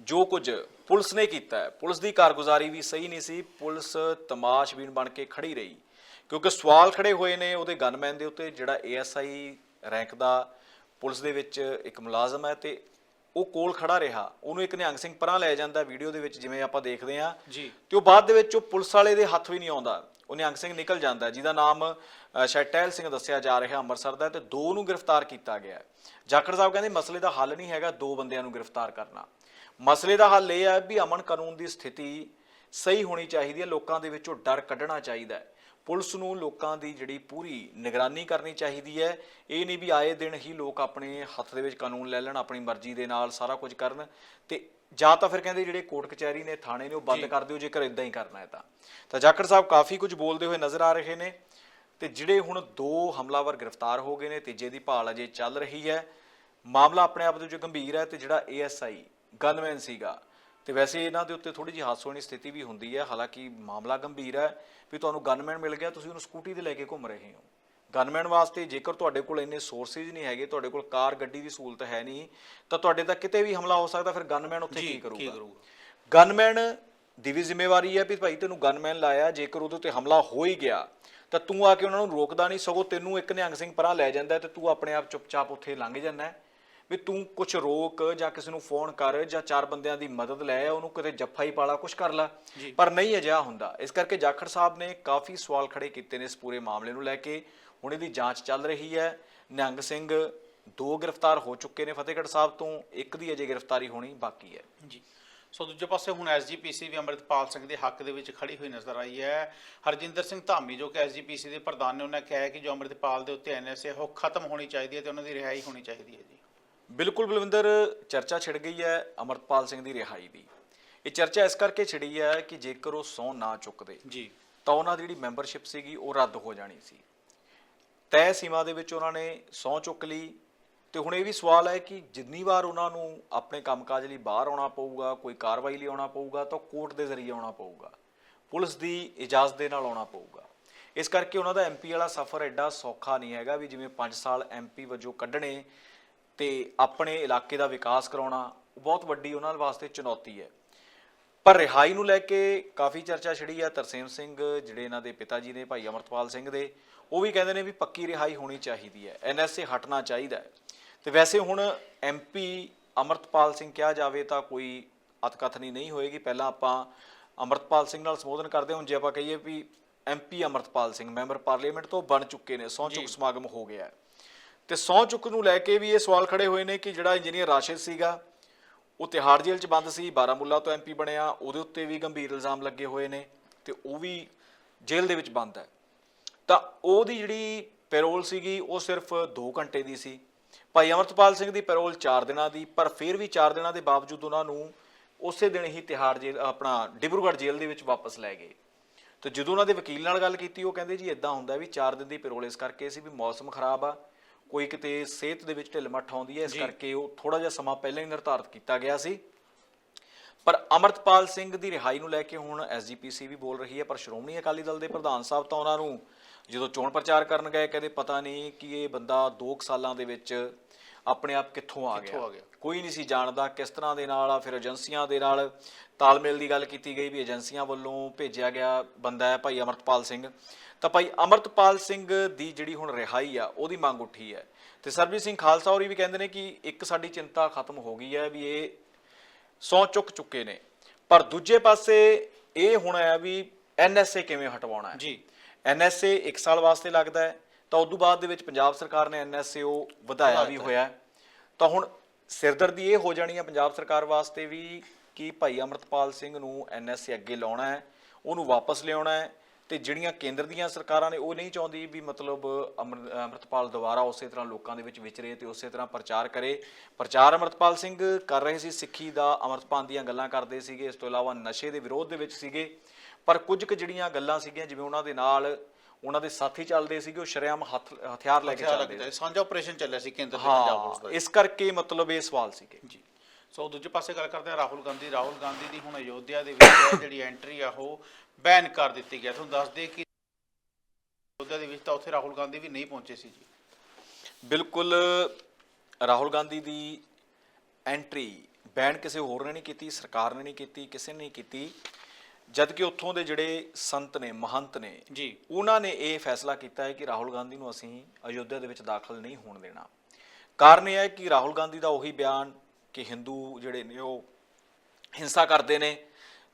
A: ਜੋ ਕੁਝ ਪੁਲਿਸ ਨੇ ਕੀਤਾ ਹੈ ਪੁਲਿਸ ਦੀ ਕਾਰਗੁਜ਼ਾਰੀ ਵੀ ਸਹੀ ਨਹੀਂ ਸੀ ਪੁਲਿਸ ਤਮਾਸ਼ਬੀਨ ਬਣ ਕੇ ਖੜੀ ਰਹੀ। ਕਿਉਂਕਿ ਸਵਾਲ ਖੜੇ ਹੋਏ ਨੇ ਉਹਦੇ ਗਨਮੈਨ ਦੇ ਉੱਤੇ ਜਿਹੜਾ ਏਐਸਆਈ ਰੈਂਕ ਦਾ ਪੁਲਿਸ ਦੇ ਵਿੱਚ ਇੱਕ ਮੁਲਾਜ਼ਮ ਹੈ ਤੇ ਉਹ ਕੋਲ ਖੜਾ ਰਿਹਾ। ਉਹਨੂੰ ਇੱਕ ਨਿਹੰਗ ਸਿੰਘ ਪਰਾਂ ਲੈ ਜਾਂਦਾ ਵੀਡੀਓ ਦੇ ਵਿੱਚ ਜਿਵੇਂ ਆਪਾਂ ਦੇਖਦੇ ਹਾਂ।
B: ਜੀ।
A: ਤੇ ਉਹ ਬਾਅਦ ਦੇ ਵਿੱਚ ਉਹ ਪੁਲਿਸ ਵਾਲੇ ਦੇ ਹੱਥ ਵੀ ਨਹੀਂ ਆਉਂਦਾ। ਉਹ ਨਿਹੰਗ ਸਿੰਘ ਨਿਕਲ ਜਾਂਦਾ ਜਿਹਦਾ ਨਾਮ ਅ, ਸ਼ੈਟੈਲ ਸਿੰਘ ਦੱਸਿਆ ਜਾ ਰਿਹਾ ਅੰਮ੍ਰਿਤਸਰ ਦਾ ਤੇ ਦੋ ਨੂੰ ਗ੍ਰਿਫਤਾਰ ਕੀਤਾ ਗਿਆ ਜਾਖੜ ਸਾਹਿਬ ਕਹਿੰਦੇ ਮਸਲੇ ਦਾ ਹੱਲ ਨਹੀਂ ਹੈਗਾ ਦੋ ਬੰਦਿਆਂ ਨੂੰ ਗ੍ਰਿਫਤਾਰ ਕਰਨਾ। ਮਸਲੇ ਦਾ ਹੱਲ ਇਹ ਹੈ ਵੀ ਅਮਨ ਕਾਨੂੰਨ ਦੀ ਸਥਿਤੀ ਸਹੀ ਹੋਣੀ ਚਾਹੀਦੀ ਹੈ ਲੋਕਾਂ ਦੇ ਵਿੱਚੋਂ ਡਰ ਕੱਢਣਾ ਚਾਹੀਦਾ ਹੈ। ਪੁਲਿਸ ਨੂੰ ਲੋਕਾਂ ਦੀ ਜਿਹੜੀ ਪੂਰੀ ਨਿਗਰਾਨੀ ਕਰਨੀ ਚਾਹੀਦੀ ਹੈ। ਇਹ ਨਹੀਂ ਵੀ ਆਏ ਦਿਨ ਹੀ ਲੋਕ ਆਪਣੇ ਹੱਥ ਦੇ ਵਿੱਚ ਕਾਨੂੰਨ ਲੈ ਲੈਣ ਆਪਣੀ ਮਰਜ਼ੀ ਦੇ ਨਾਲ ਸਾਰਾ ਕੁਝ ਕਰਨ ਤੇ ਜਾਂ ਤਾਂ ਫਿਰ ਕਹਿੰਦੇ ਜਿਹੜੇ ਕੋਰਟ ਕਚਹਿਰੀ ਨੇ ਥਾਣੇ ਨੇ ਉਹ ਬੰਦ ਕਰ ਦਿਓ ਜੇਕਰ ਇਦਾਂ ਹੀ ਕਰਨਾ ਹੈ ਤਾਂ। ਤਾਂ ਜਾਖੜ ਸਾਹਿਬ ਕਾਫੀ ਕੁਝ ਬੋਲਦੇ ਹੋਏ ਨਜ਼ਰ ਆ ਰਹੇ ਨੇ ਤੇ ਜਿਹੜੇ ਹੁਣ ਦੋ ਹਮਲਾਵਰ ਗ੍ਰਿਫਤਾਰ ਹੋ ਗਏ ਨੇ ਤੀਜੇ ਦੀ ਭਾਲ ਅਜੇ ਚੱਲ ਰਹੀ ਹੈ। ਮਾਮਲਾ ਆਪਣੇ ਆਪ ਦੇ ਵਿੱਚ ਗੰਭੀਰ ਹੈ ਤੇ ਜਿਹੜਾ ਏਐਸਆਈ ਗਨਮੈਨ ਸੀਗਾ ਤੇ ਵੈਸੇ ਇਹਨਾਂ ਦੇ ਉੱਤੇ ਥੋੜੀ ਜਿਹੀ ਹਾਸੋਣੀ ਸਥਿਤੀ ਵੀ ਹੁੰਦੀ ਹੈ। ਹਾਲਾਂਕਿ ਮਾਮਲਾ ਗੰਭੀਰ ਹੈ ਵੀ ਤੁਹਾਨੂੰ ਗਨਮੈਨ ਮਿਲ ਗਿਆ ਤੁਸੀਂ ਉਹਨੂੰ ਸਕੂਟੀ ਤੇ ਲੈ ਕੇ ਘੁੰਮ ਰਹੇ ਹੋ। ਗਨਮੈਨ ਵਾਸਤੇ ਜੇਕਰ ਤੁਹਾਡੇ ਕੋਲ ਇੰਨੇ ਸੋਰਸਿਸ ਨਹੀਂ ਹੈਗੇ ਤੁਹਾਡੇ ਕੋਲ ਕਾਰ ਗੱਡੀ ਦੀ ਸਹੂਲਤ ਹੈ ਨਹੀਂ ਤਾਂ ਤੁਹਾਡੇ ਤਾਂ ਕਿਤੇ ਵੀ ਹਮਲਾ ਹੋ ਸਕਦਾ ਫਿਰ ਗਨਮੈਨ ਉੱਥੇ ਕੀ ਕਰੂਗਾ? ਗਨਮੈਨ ਦੀ ਵੀ ਜ਼ਿੰਮੇਵਾਰੀ ਹੈ ਵੀ ਭਾਈ ਤੈਨੂੰ ਗਨਮੈਨ ਲਾਇਆ ਜੇਕਰ ਉਹਦੇ ਉੱਤੇ ਹਮਲਾ ਹੋ ਹੀ ਗਿਆ ਤਾਂ ਤੂੰ ਆ ਕੇ ਉਹਨਾਂ ਨੂੰ ਰੋਕਦਾ ਨਹੀਂ ਸਗੋਂ ਤੈਨੂੰ ਇੱਕ ਨਿਹੰਗ ਸਿੰਘ ਪਰਾਂ ਲੈ ਜਾਂਦਾ ਤੇ ਤੂੰ ਆਪਣੇ ਆਪ ਚੁੱਪਚਾਪ ਉੱਥੇ ਲੰਘ ਜਾਂਦਾ ਵੀ ਤੂੰ ਕੁਝ ਰੋਕ ਜਾਂ ਕਿਸੇ ਨੂੰ ਫੋਨ ਕਰ ਜਾਂ ਚਾਰ ਬੰਦਿਆਂ ਦੀ ਮਦਦ ਲੈ ਉਹਨੂੰ ਕਿਤੇ ਜੱਫਾ ਹੀ ਪਾਲਾ ਕੁਝ ਕਰ ਲੈ। ਪਰ ਨਹੀਂ ਅਜਿਹਾ ਹੁੰਦਾ। ਇਸ ਕਰਕੇ ਜਾਖੜ ਸਾਹਿਬ ਨੇ ਕਾਫੀ ਸਵਾਲ ਖੜੇ ਕੀਤੇ ਨੇ ਇਸ ਪੂਰੇ ਮਾਮਲੇ ਨੂੰ ਲੈ ਕੇ। ਹੁਣ ਇਹਦੀ ਜਾਂਚ ਚੱਲ ਰਹੀ ਹੈ। ਨਿਹੰਗ ਸਿੰਘ ਦੋ ਗ੍ਰਿਫਤਾਰ ਹੋ ਚੁੱਕੇ ਨੇ ਫਤਿਹਗੜ੍ਹ ਸਾਹਿਬ ਤੋਂ ਇੱਕ ਦੀ ਅਜੇ ਗ੍ਰਿਫਤਾਰੀ ਹੋਣੀ ਬਾਕੀ ਹੈ।
B: ਜੀ। ਸੋ ਦੂਜੇ ਪਾਸੇ ਹੁਣ ਐਸਜੀਪੀਸੀ ਵੀ ਅੰਮ੍ਰਿਤਪਾਲ ਸਿੰਘ ਦੇ ਹੱਕ ਦੇ ਵਿੱਚ ਖੜੀ ਹੋਈ ਨਜ਼ਰ ਆਈ ਹੈ। ਹਰਜਿੰਦਰ ਸਿੰਘ ਧਾਮੀ ਜੋ ਕਿ ਐਸਜੀਪੀਸੀ ਦੇ ਪ੍ਰਧਾਨ ਨੇ ਉਹਨਾਂ ਕਿਹਾ ਕਿ ਜੋ ਅੰਮ੍ਰਿਤਪਾਲ ਦੇ ਉੱਤੇ ਐਨਐਸਏ ਉਹ ਖਤਮ ਹੋਣੀ ਚਾਹੀਦੀ ਹੈ ਤੇ ਉਹਨਾਂ ਦੀ ਰਿਹਾਈ ਹੋਣੀ ਚਾਹੀਦੀ ਹੈ ਜੀ।
A: ਬਿਲਕੁਲ ਬਲਵਿੰਦਰ ਚਰਚਾ ਛਿੜ ਗਈ ਹੈ ਅਮਰਤਪਾਲ ਸਿੰਘ ਦੀ ਰਿਹਾਈ ਦੀ। ਇਹ ਚਰਚਾ ਇਸ ਕਰਕੇ ਛਿੜੀ ਹੈ ਕਿ ਜੇਕਰ ਉਹ ਸਹੁੰ ਨਾ ਚੁੱਕਦੇ
B: ਜੀ।
A: ਤਾਂ ਉਹਨਾਂ ਦੀ ਜਿਹੜੀ ਮੈਂਬਰਸ਼ਿਪ ਸੀਗੀ ਉਹ ਰੱਦ ਹੋ ਜਾਣੀ ਸੀ। ਤੈਅ ਸੀਮਾ ਦੇ ਵਿੱਚ ਉਹਨਾਂ ਨੇ ਸਹੁੰ ਚੁੱਕ ਲਈ ਤੇ ਹੁਣ ਇਹ ਵੀ ਸਵਾਲ ਹੈ ਕਿ ਜਿੰਨੀ ਵਾਰ ਉਹਨਾਂ ਨੂੰ ਆਪਣੇ ਕੰਮਕਾਜ ਲਈ ਬਾਹਰ ਆਉਣਾ ਪਊਗਾ, ਕੋਈ ਕਾਰਵਾਈ ਲਈ ਆਉਣਾ ਪਊਗਾ, ਤਾਂ ਕੋਰਟ ਦੇ ਜ਼ਰੀਏ ਆਉਣਾ ਪਊਗਾ। ਪੁਲਿਸ ਦੀ ਇਜਾਜ਼ਤ ਦੇ ਨਾਲ ਆਉਣਾ ਪਊਗਾ। ਇਸ ਕਰਕੇ ਉਹਨਾਂ ਦਾ ਐਮਪੀ ਵਾਲਾ ਸਫ਼ਰ ਐਡਾ ਸੌਖਾ ਨਹੀਂ ਹੈਗਾ ਵੀ ਜਿਵੇਂ 5 ਸਾਲ ਐਮਪੀ ਵਜੋਂ ਕੱਢਣੇ ਤੇ ਆਪਣੇ ਇਲਾਕੇ ਦਾ ਵਿਕਾਸ ਕਰਾਉਣਾ ਬਹੁਤ ਵੱਡੀ ਉਹਨਾਂ ਵਾਸਤੇ ਚੁਣੌਤੀ ਹੈ। ਪਰ ਰਿਹਾਈ ਨੂੰ ਲੈ ਕੇ ਕਾਫੀ ਚਰਚਾ ਛਿੜੀ ਹੈ ਤਰਸੇਮ ਸਿੰਘ, ਜਿਹੜੇ ਇਹਨਾਂ ਦੇ ਪਿਤਾ ਜੀ ਨੇ, ਭਾਈ ਅਮਰਤਪਾਲ ਸਿੰਘ ਦੇ। ਉਹ ਵੀ ਕਹਿੰਦੇ ਨੇ ਵੀ ਪੱਕੀ ਰਿਹਾਈ ਹੋਣੀ ਚਾਹੀਦੀ ਹੈ ਐਨਐਸਏ ਹਟਣਾ ਚਾਹੀਦਾ ਹੈ। ਤੇ ਵੈਸੇ ਹੁਣ ਐਮਪੀ ਅਮਰਤਪਾਲ ਸਿੰਘ ਕਿਹਾ ਜਾਵੇ ਤਾਂ ਕੋਈ ਅਤਕਥਨੀ ਨਹੀਂ ਹੋਏਗੀ। ਪਹਿਲਾਂ ਆਪਾਂ ਅਮਰਤਪਾਲ ਸਿੰਘ ਨਾਲ ਸੰਬੋਧਨ ਕਰਦੇ ਹਾਂ ਹੁਣ ਜੇ ਆਪਾਂ ਕਹੀਏ ਵੀ MP Amritpal Singh member parliament ਤੋਂ ਬਣ ਚੁੱਕੇ ਨੇ ਸਹੁੰ ਚੁੱਕ ਸਮਾਗਮ ਹੋ ਗਿਆ ਹੈ। ਤੇ ਸਹੁੰ ਚੁੱਕ ਨੂੰ ਲੈ ਕੇ ਵੀ ਇਹ ਸਵਾਲ ਖੜੇ ਹੋਏ ਨੇ ਕਿ ਜਿਹੜਾ ਇੰਜੀਨੀਅਰ ਰਾਸ਼ਿਦ ਸੀਗਾ ਉਹ ਤਿਹਾੜ ਜੇਲ੍ਹ 'ਚ ਬੰਦ ਸੀ ਬਾਰਾਮੂਲਾ ਤੋਂ ਐਮਪੀ ਬਣਿਆ ਉਹਦੇ ਉੱਤੇ ਵੀ ਗੰਭੀਰ ਇਲਜ਼ਾਮ ਲੱਗੇ ਹੋਏ ਨੇ ਤੇ ਉਹ ਵੀ ਜੇਲ੍ਹ ਦੇ ਵਿੱਚ ਬੰਦ ਹੈ। ਤਾਂ ਉਹਦੀ ਜਿਹੜੀ ਪੈਰੋਲ ਸੀਗੀ ਉਹ ਸਿਰਫ 2 ਘੰਟੇ ਦੀ ਸੀ। ਭਾਈ ਅਮਰਤਪਾਲ ਸਿੰਘ ਦੀ ਪੈਰੋਲ 4 ਦਿਨਾਂ ਦੀ ਪਰ ਫਿਰ ਵੀ 4 ਦਿਨਾਂ ਦੇ ਬਾਵਜੂਦ ਉਹਨਾਂ ਨੂੰ ਉਸੇ ਦਿਨ ਹੀ ਤਿਹਾੜ ਜੇਲ੍ਹ ਆਪਣਾ ਡਿਬਰੂਗੜ੍ਹ ਜੇਲ੍ਹ ਦੇ ਵਿੱਚ ਵਾਪਸ ਲੈ ਗਏ। ਤੇ ਜਦੋਂ ਉਹਨਾਂ ਦੇ ਵਕੀਲ ਨਾਲ ਗੱਲ ਕੀਤੀ ਉਹ ਕਹਿੰਦੇ ਜੀ ਇਦਾਂ ਹੁੰਦਾ ਵੀ 4 ਦਿਨ ਦੀ ਪੈਰੋਲ ਇਸ ਕਰਕੇ ਸੀ ਵੀ ਮੌਸਮ ਖਰਾਬ ਆ ਕੋਈ ਕਿਤੇ ਸਿਹਤ ਦੇ ਵਿੱਚ ਢਿੱਲ ਮੱਠ ਆਉਂਦੀ ਹੈ ਇਸ ਕਰਕੇ ਉਹ ਥੋੜਾ ਜਿਹਾ ਸਮਾਂ ਪਹਿਲਾਂ ਹੀ ਨਿਰਧਾਰਤ ਕੀਤਾ ਗਿਆ ਸੀ। ਪਰ ਅਮਰਤਪਾਲ ਸਿੰਘ ਦੀ ਰਿਹਾਈ ਨੂੰ ਲੈ ਕੇ ਹੁਣ ਐਸਜੀਪੀਸੀ ਵੀ ਬੋਲ ਰਹੀ ਹੈ ਪਰ ਸ਼੍ਰੋਮਣੀ ਅਕਾਲੀ ਦਲ ਦੇ ਪ੍ਰਧਾਨ ਸਾਹਿਬ ਤਾਂ ਉਹਨਾਂ ਨੂੰ ਜਦੋਂ ਚੋਣ ਪ੍ਰਚਾਰ ਕਰਨ ਗਏ ਕਹਿੰਦੇ ਪਤਾ ਨਹੀਂ ਕਿ ਇਹ ਬੰਦਾ 2 ਸਾਲਾਂ ਦੇ ਵਿੱਚ ਆਪਣੇ ਆਪ ਕਿੱਥੋਂ ਆ ਗਿਆ। ਕੋਈ ਨਹੀਂ ਸੀ ਜਾਣਦਾ ਕਿਸ ਤਰ੍ਹਾਂ ਦੇ ਨਾਲ ਆ ਫਿਰ ਏਜੰਸੀਆਂ ਦੇ ਨਾਲ ਤਾਲਮੇਲ ਦੀ ਗੱਲ ਕੀਤੀ ਗਈ ਵੀ ਏਜੰਸੀਆਂ ਵੱਲੋਂ ਭੇਜਿਆ ਗਿਆ ਬੰਦਾ ਹੈ ਭਾਈ ਅਮਰਤਪਾਲ ਸਿੰਘ। ਤਾਂ ਭਾਈ ਅਮਰਤਪਾਲ ਸਿੰਘ ਦੀ ਜਿਹੜੀ ਹੁਣ ਰਿਹਾਈ ਆ ਉਹਦੀ ਮੰਗ ਉੱਠੀ ਹੈ। ਤੇ ਸਰਬਜੀਤ ਸਿੰਘ ਖਾਲਸਾ ਹੋਰੀ ਵੀ ਕਹਿੰਦੇ ਨੇ ਕਿ ਇੱਕ ਸਾਡੀ ਚਿੰਤਾ ਖਤਮ ਹੋ ਗਈ ਹੈ ਵੀ ਇਹ ਸੌ ਚੁੱਕ ਚੁੱਕੇ ਨੇ। ਪਰ ਦੂਜੇ ਪਾਸੇ ਇਹ ਹੁਣ ਹੈ ਵੀ ਐਨਐਸਏ ਕਿਵੇਂ ਹਟਵਾਉਣਾ ਹੈ?
B: ਜੀ।
A: ਐਨਐਸਏ 1 ਸਾਲ ਵਾਸਤੇ ਲੱਗਦਾ ਹੈ ਤਾਂ ਉਦੋਂ ਬਾਅਦ ਦੇ ਵਿੱਚ ਪੰਜਾਬ ਸਰਕਾਰ ਨੇ ਐਨਐਸਏ ਉਹ ਵਧਾਇਆ ਵੀ ਹੋਇਆ ਹੈ। ਤਾਂ ਹੁਣ ਸਿਰਦਰਦੀ ਇਹ ਹੋ ਜਾਣੀ ਹੈ ਪੰਜਾਬ ਸਰਕਾਰ ਵਾਸਤੇ ਵੀ ਕਿ ਭਾਈ ਅਮਰਤਪਾਲ ਸਿੰਘ ਨੂੰ ਐਨਐਸਏ ਅੱਗੇ ਲਾਉਣਾ ਹੈ ਉਹਨੂੰ ਵਾਪਸ ਲਿਆਉਣਾ ਹੈ ਤੇ ਜਿਹੜੀਆਂ ਕੇਂਦਰ ਦੀਆਂ ਸਰਕਾਰਾਂ ਨੇ ਉਹ ਨਹੀਂ ਚਾਹੁੰਦੀ ਵੀ ਮਤਲਬ ਅਮਰ- ਅਮਰਤਪਾਲ ਦੁਬਾਰਾ ਉਸੇ ਤਰ੍ਹਾਂ ਲੋਕਾਂ ਦੇ ਵਿੱਚ ਵਿਚਰੇ ਤੇ ਉਸੇ ਤਰ੍ਹਾਂ ਪ੍ਰਚਾਰ ਕਰੇ। ਪ੍ਰਚਾਰ ਅਮਰਤਪਾਲ ਸਿੰਘ ਕਰ ਰਹੇ ਸੀ ਸਿੱਖੀ ਦਾ ਅਮਰਤਪਾਲ ਦੀਆਂ ਗੱਲਾਂ ਕਰਦੇ ਸੀਗੇ ਇਸ ਤੋਂ ਇਲਾਵਾ ਨਸ਼ੇ ਦੇ ਵਿਰੋਧ ਦੇ ਵਿੱਚ ਸੀਗੇ। ਪਰ ਕੁਝ ਕੁ ਜਿਹੜੀਆਂ ਗੱਲਾਂ ਸੀਗੀਆਂ ਜਿਵੇਂ ਉਹਨਾਂ ਦੇ ਨਾਲ ਉਹਨਾਂ ਦੇ ਸਾਥੀ ਚੱਲਦੇ ਸੀਗੇ ਉਹ ਸ਼ਰੇਆਮ ਹੱਥ ਹਥਿਆਰ ਲੈ ਕੇ ਚੱਲਦੇ
B: ਲੱਗਦਾ ਸਾਂਝਾ ਆਪਰੇਸ਼ਨ ਚੱਲਿਆ ਸੀ ਕੇਂਦਰ ਤੇ ਪੰਜਾਬ ਪੁਲਿਸ ਦਾ।
A: ਇਸ ਕਰਕੇ ਮਤਲਬ ਇਹ ਸਵਾਲ ਸੀਗੇ।
B: ਜੀ। ਸੋ ਦੂਜੇ ਪਾਸੇ ਗੱਲ ਕਰਦੇ ਹਾਂ ਰਾਹੁਲ ਗਾਂਧੀ। ਰਾਹੁਲ ਗਾਂਧੀ ਦੀ ਹੁਣ ਅਯੋਧਿਆ ਦੇ ਵਿੱਚ ਜਿਹੜੀ ਐਂਟਰੀ ਆ ਉਹ ਬੈਨ ਕਰ ਦਿੱਤੀ ਗਿਆ ਤੁਹਾਨੂੰ ਦੱਸ ਦੇ ਕਿ ਅਯੋਧਿਆ ਦੇ ਵਿੱਚ ਤਾਂ ਉੱਥੇ ਰਾਹੁਲ ਗਾਂਧੀ ਵੀ ਨਹੀਂ ਪਹੁੰਚੇ ਸੀ ਜੀ।
A: ਬਿਲਕੁਲ ਰਾਹੁਲ ਗਾਂਧੀ ਦੀ ਐਂਟਰੀ ਬੈਨ ਕਿਸੇ ਹੋਰ ਨੇ ਨਹੀਂ ਕੀਤੀ ਸਰਕਾਰ ਨੇ ਨਹੀਂ ਕੀਤੀ ਕਿਸੇ ਨੇ ਨਹੀਂ ਕੀਤੀ। ਜਦ ਕਿ ਉੱਥੋਂ ਦੇ ਜਿਹੜੇ ਸੰਤ ਨੇ ਮਹੰਤ ਨੇ
B: ਜੀ।
A: ਉਹਨਾਂ ਨੇ ਇਹ ਫੈਸਲਾ ਕੀਤਾ ਹੈ ਕਿ ਰਾਹੁਲ ਗਾਂਧੀ ਨੂੰ ਅਸੀਂ ਅਯੋਧਿਆ ਦੇ ਵਿੱਚ ਦਾਖਲ ਨਹੀਂ ਹੋਣ ਦੇਣਾ। ਕਾਰਨ ਇਹ ਹੈ ਕਿ ਰਾਹੁਲ ਗਾਂਧੀ ਦਾ ਉਹੀ ਬਿਆਨ ਕਿ ਹਿੰਦੂ ਜਿਹੜੇ ਨੇ ਉਹ ਹਿੰਸਾ ਕਰਦੇ ਨੇ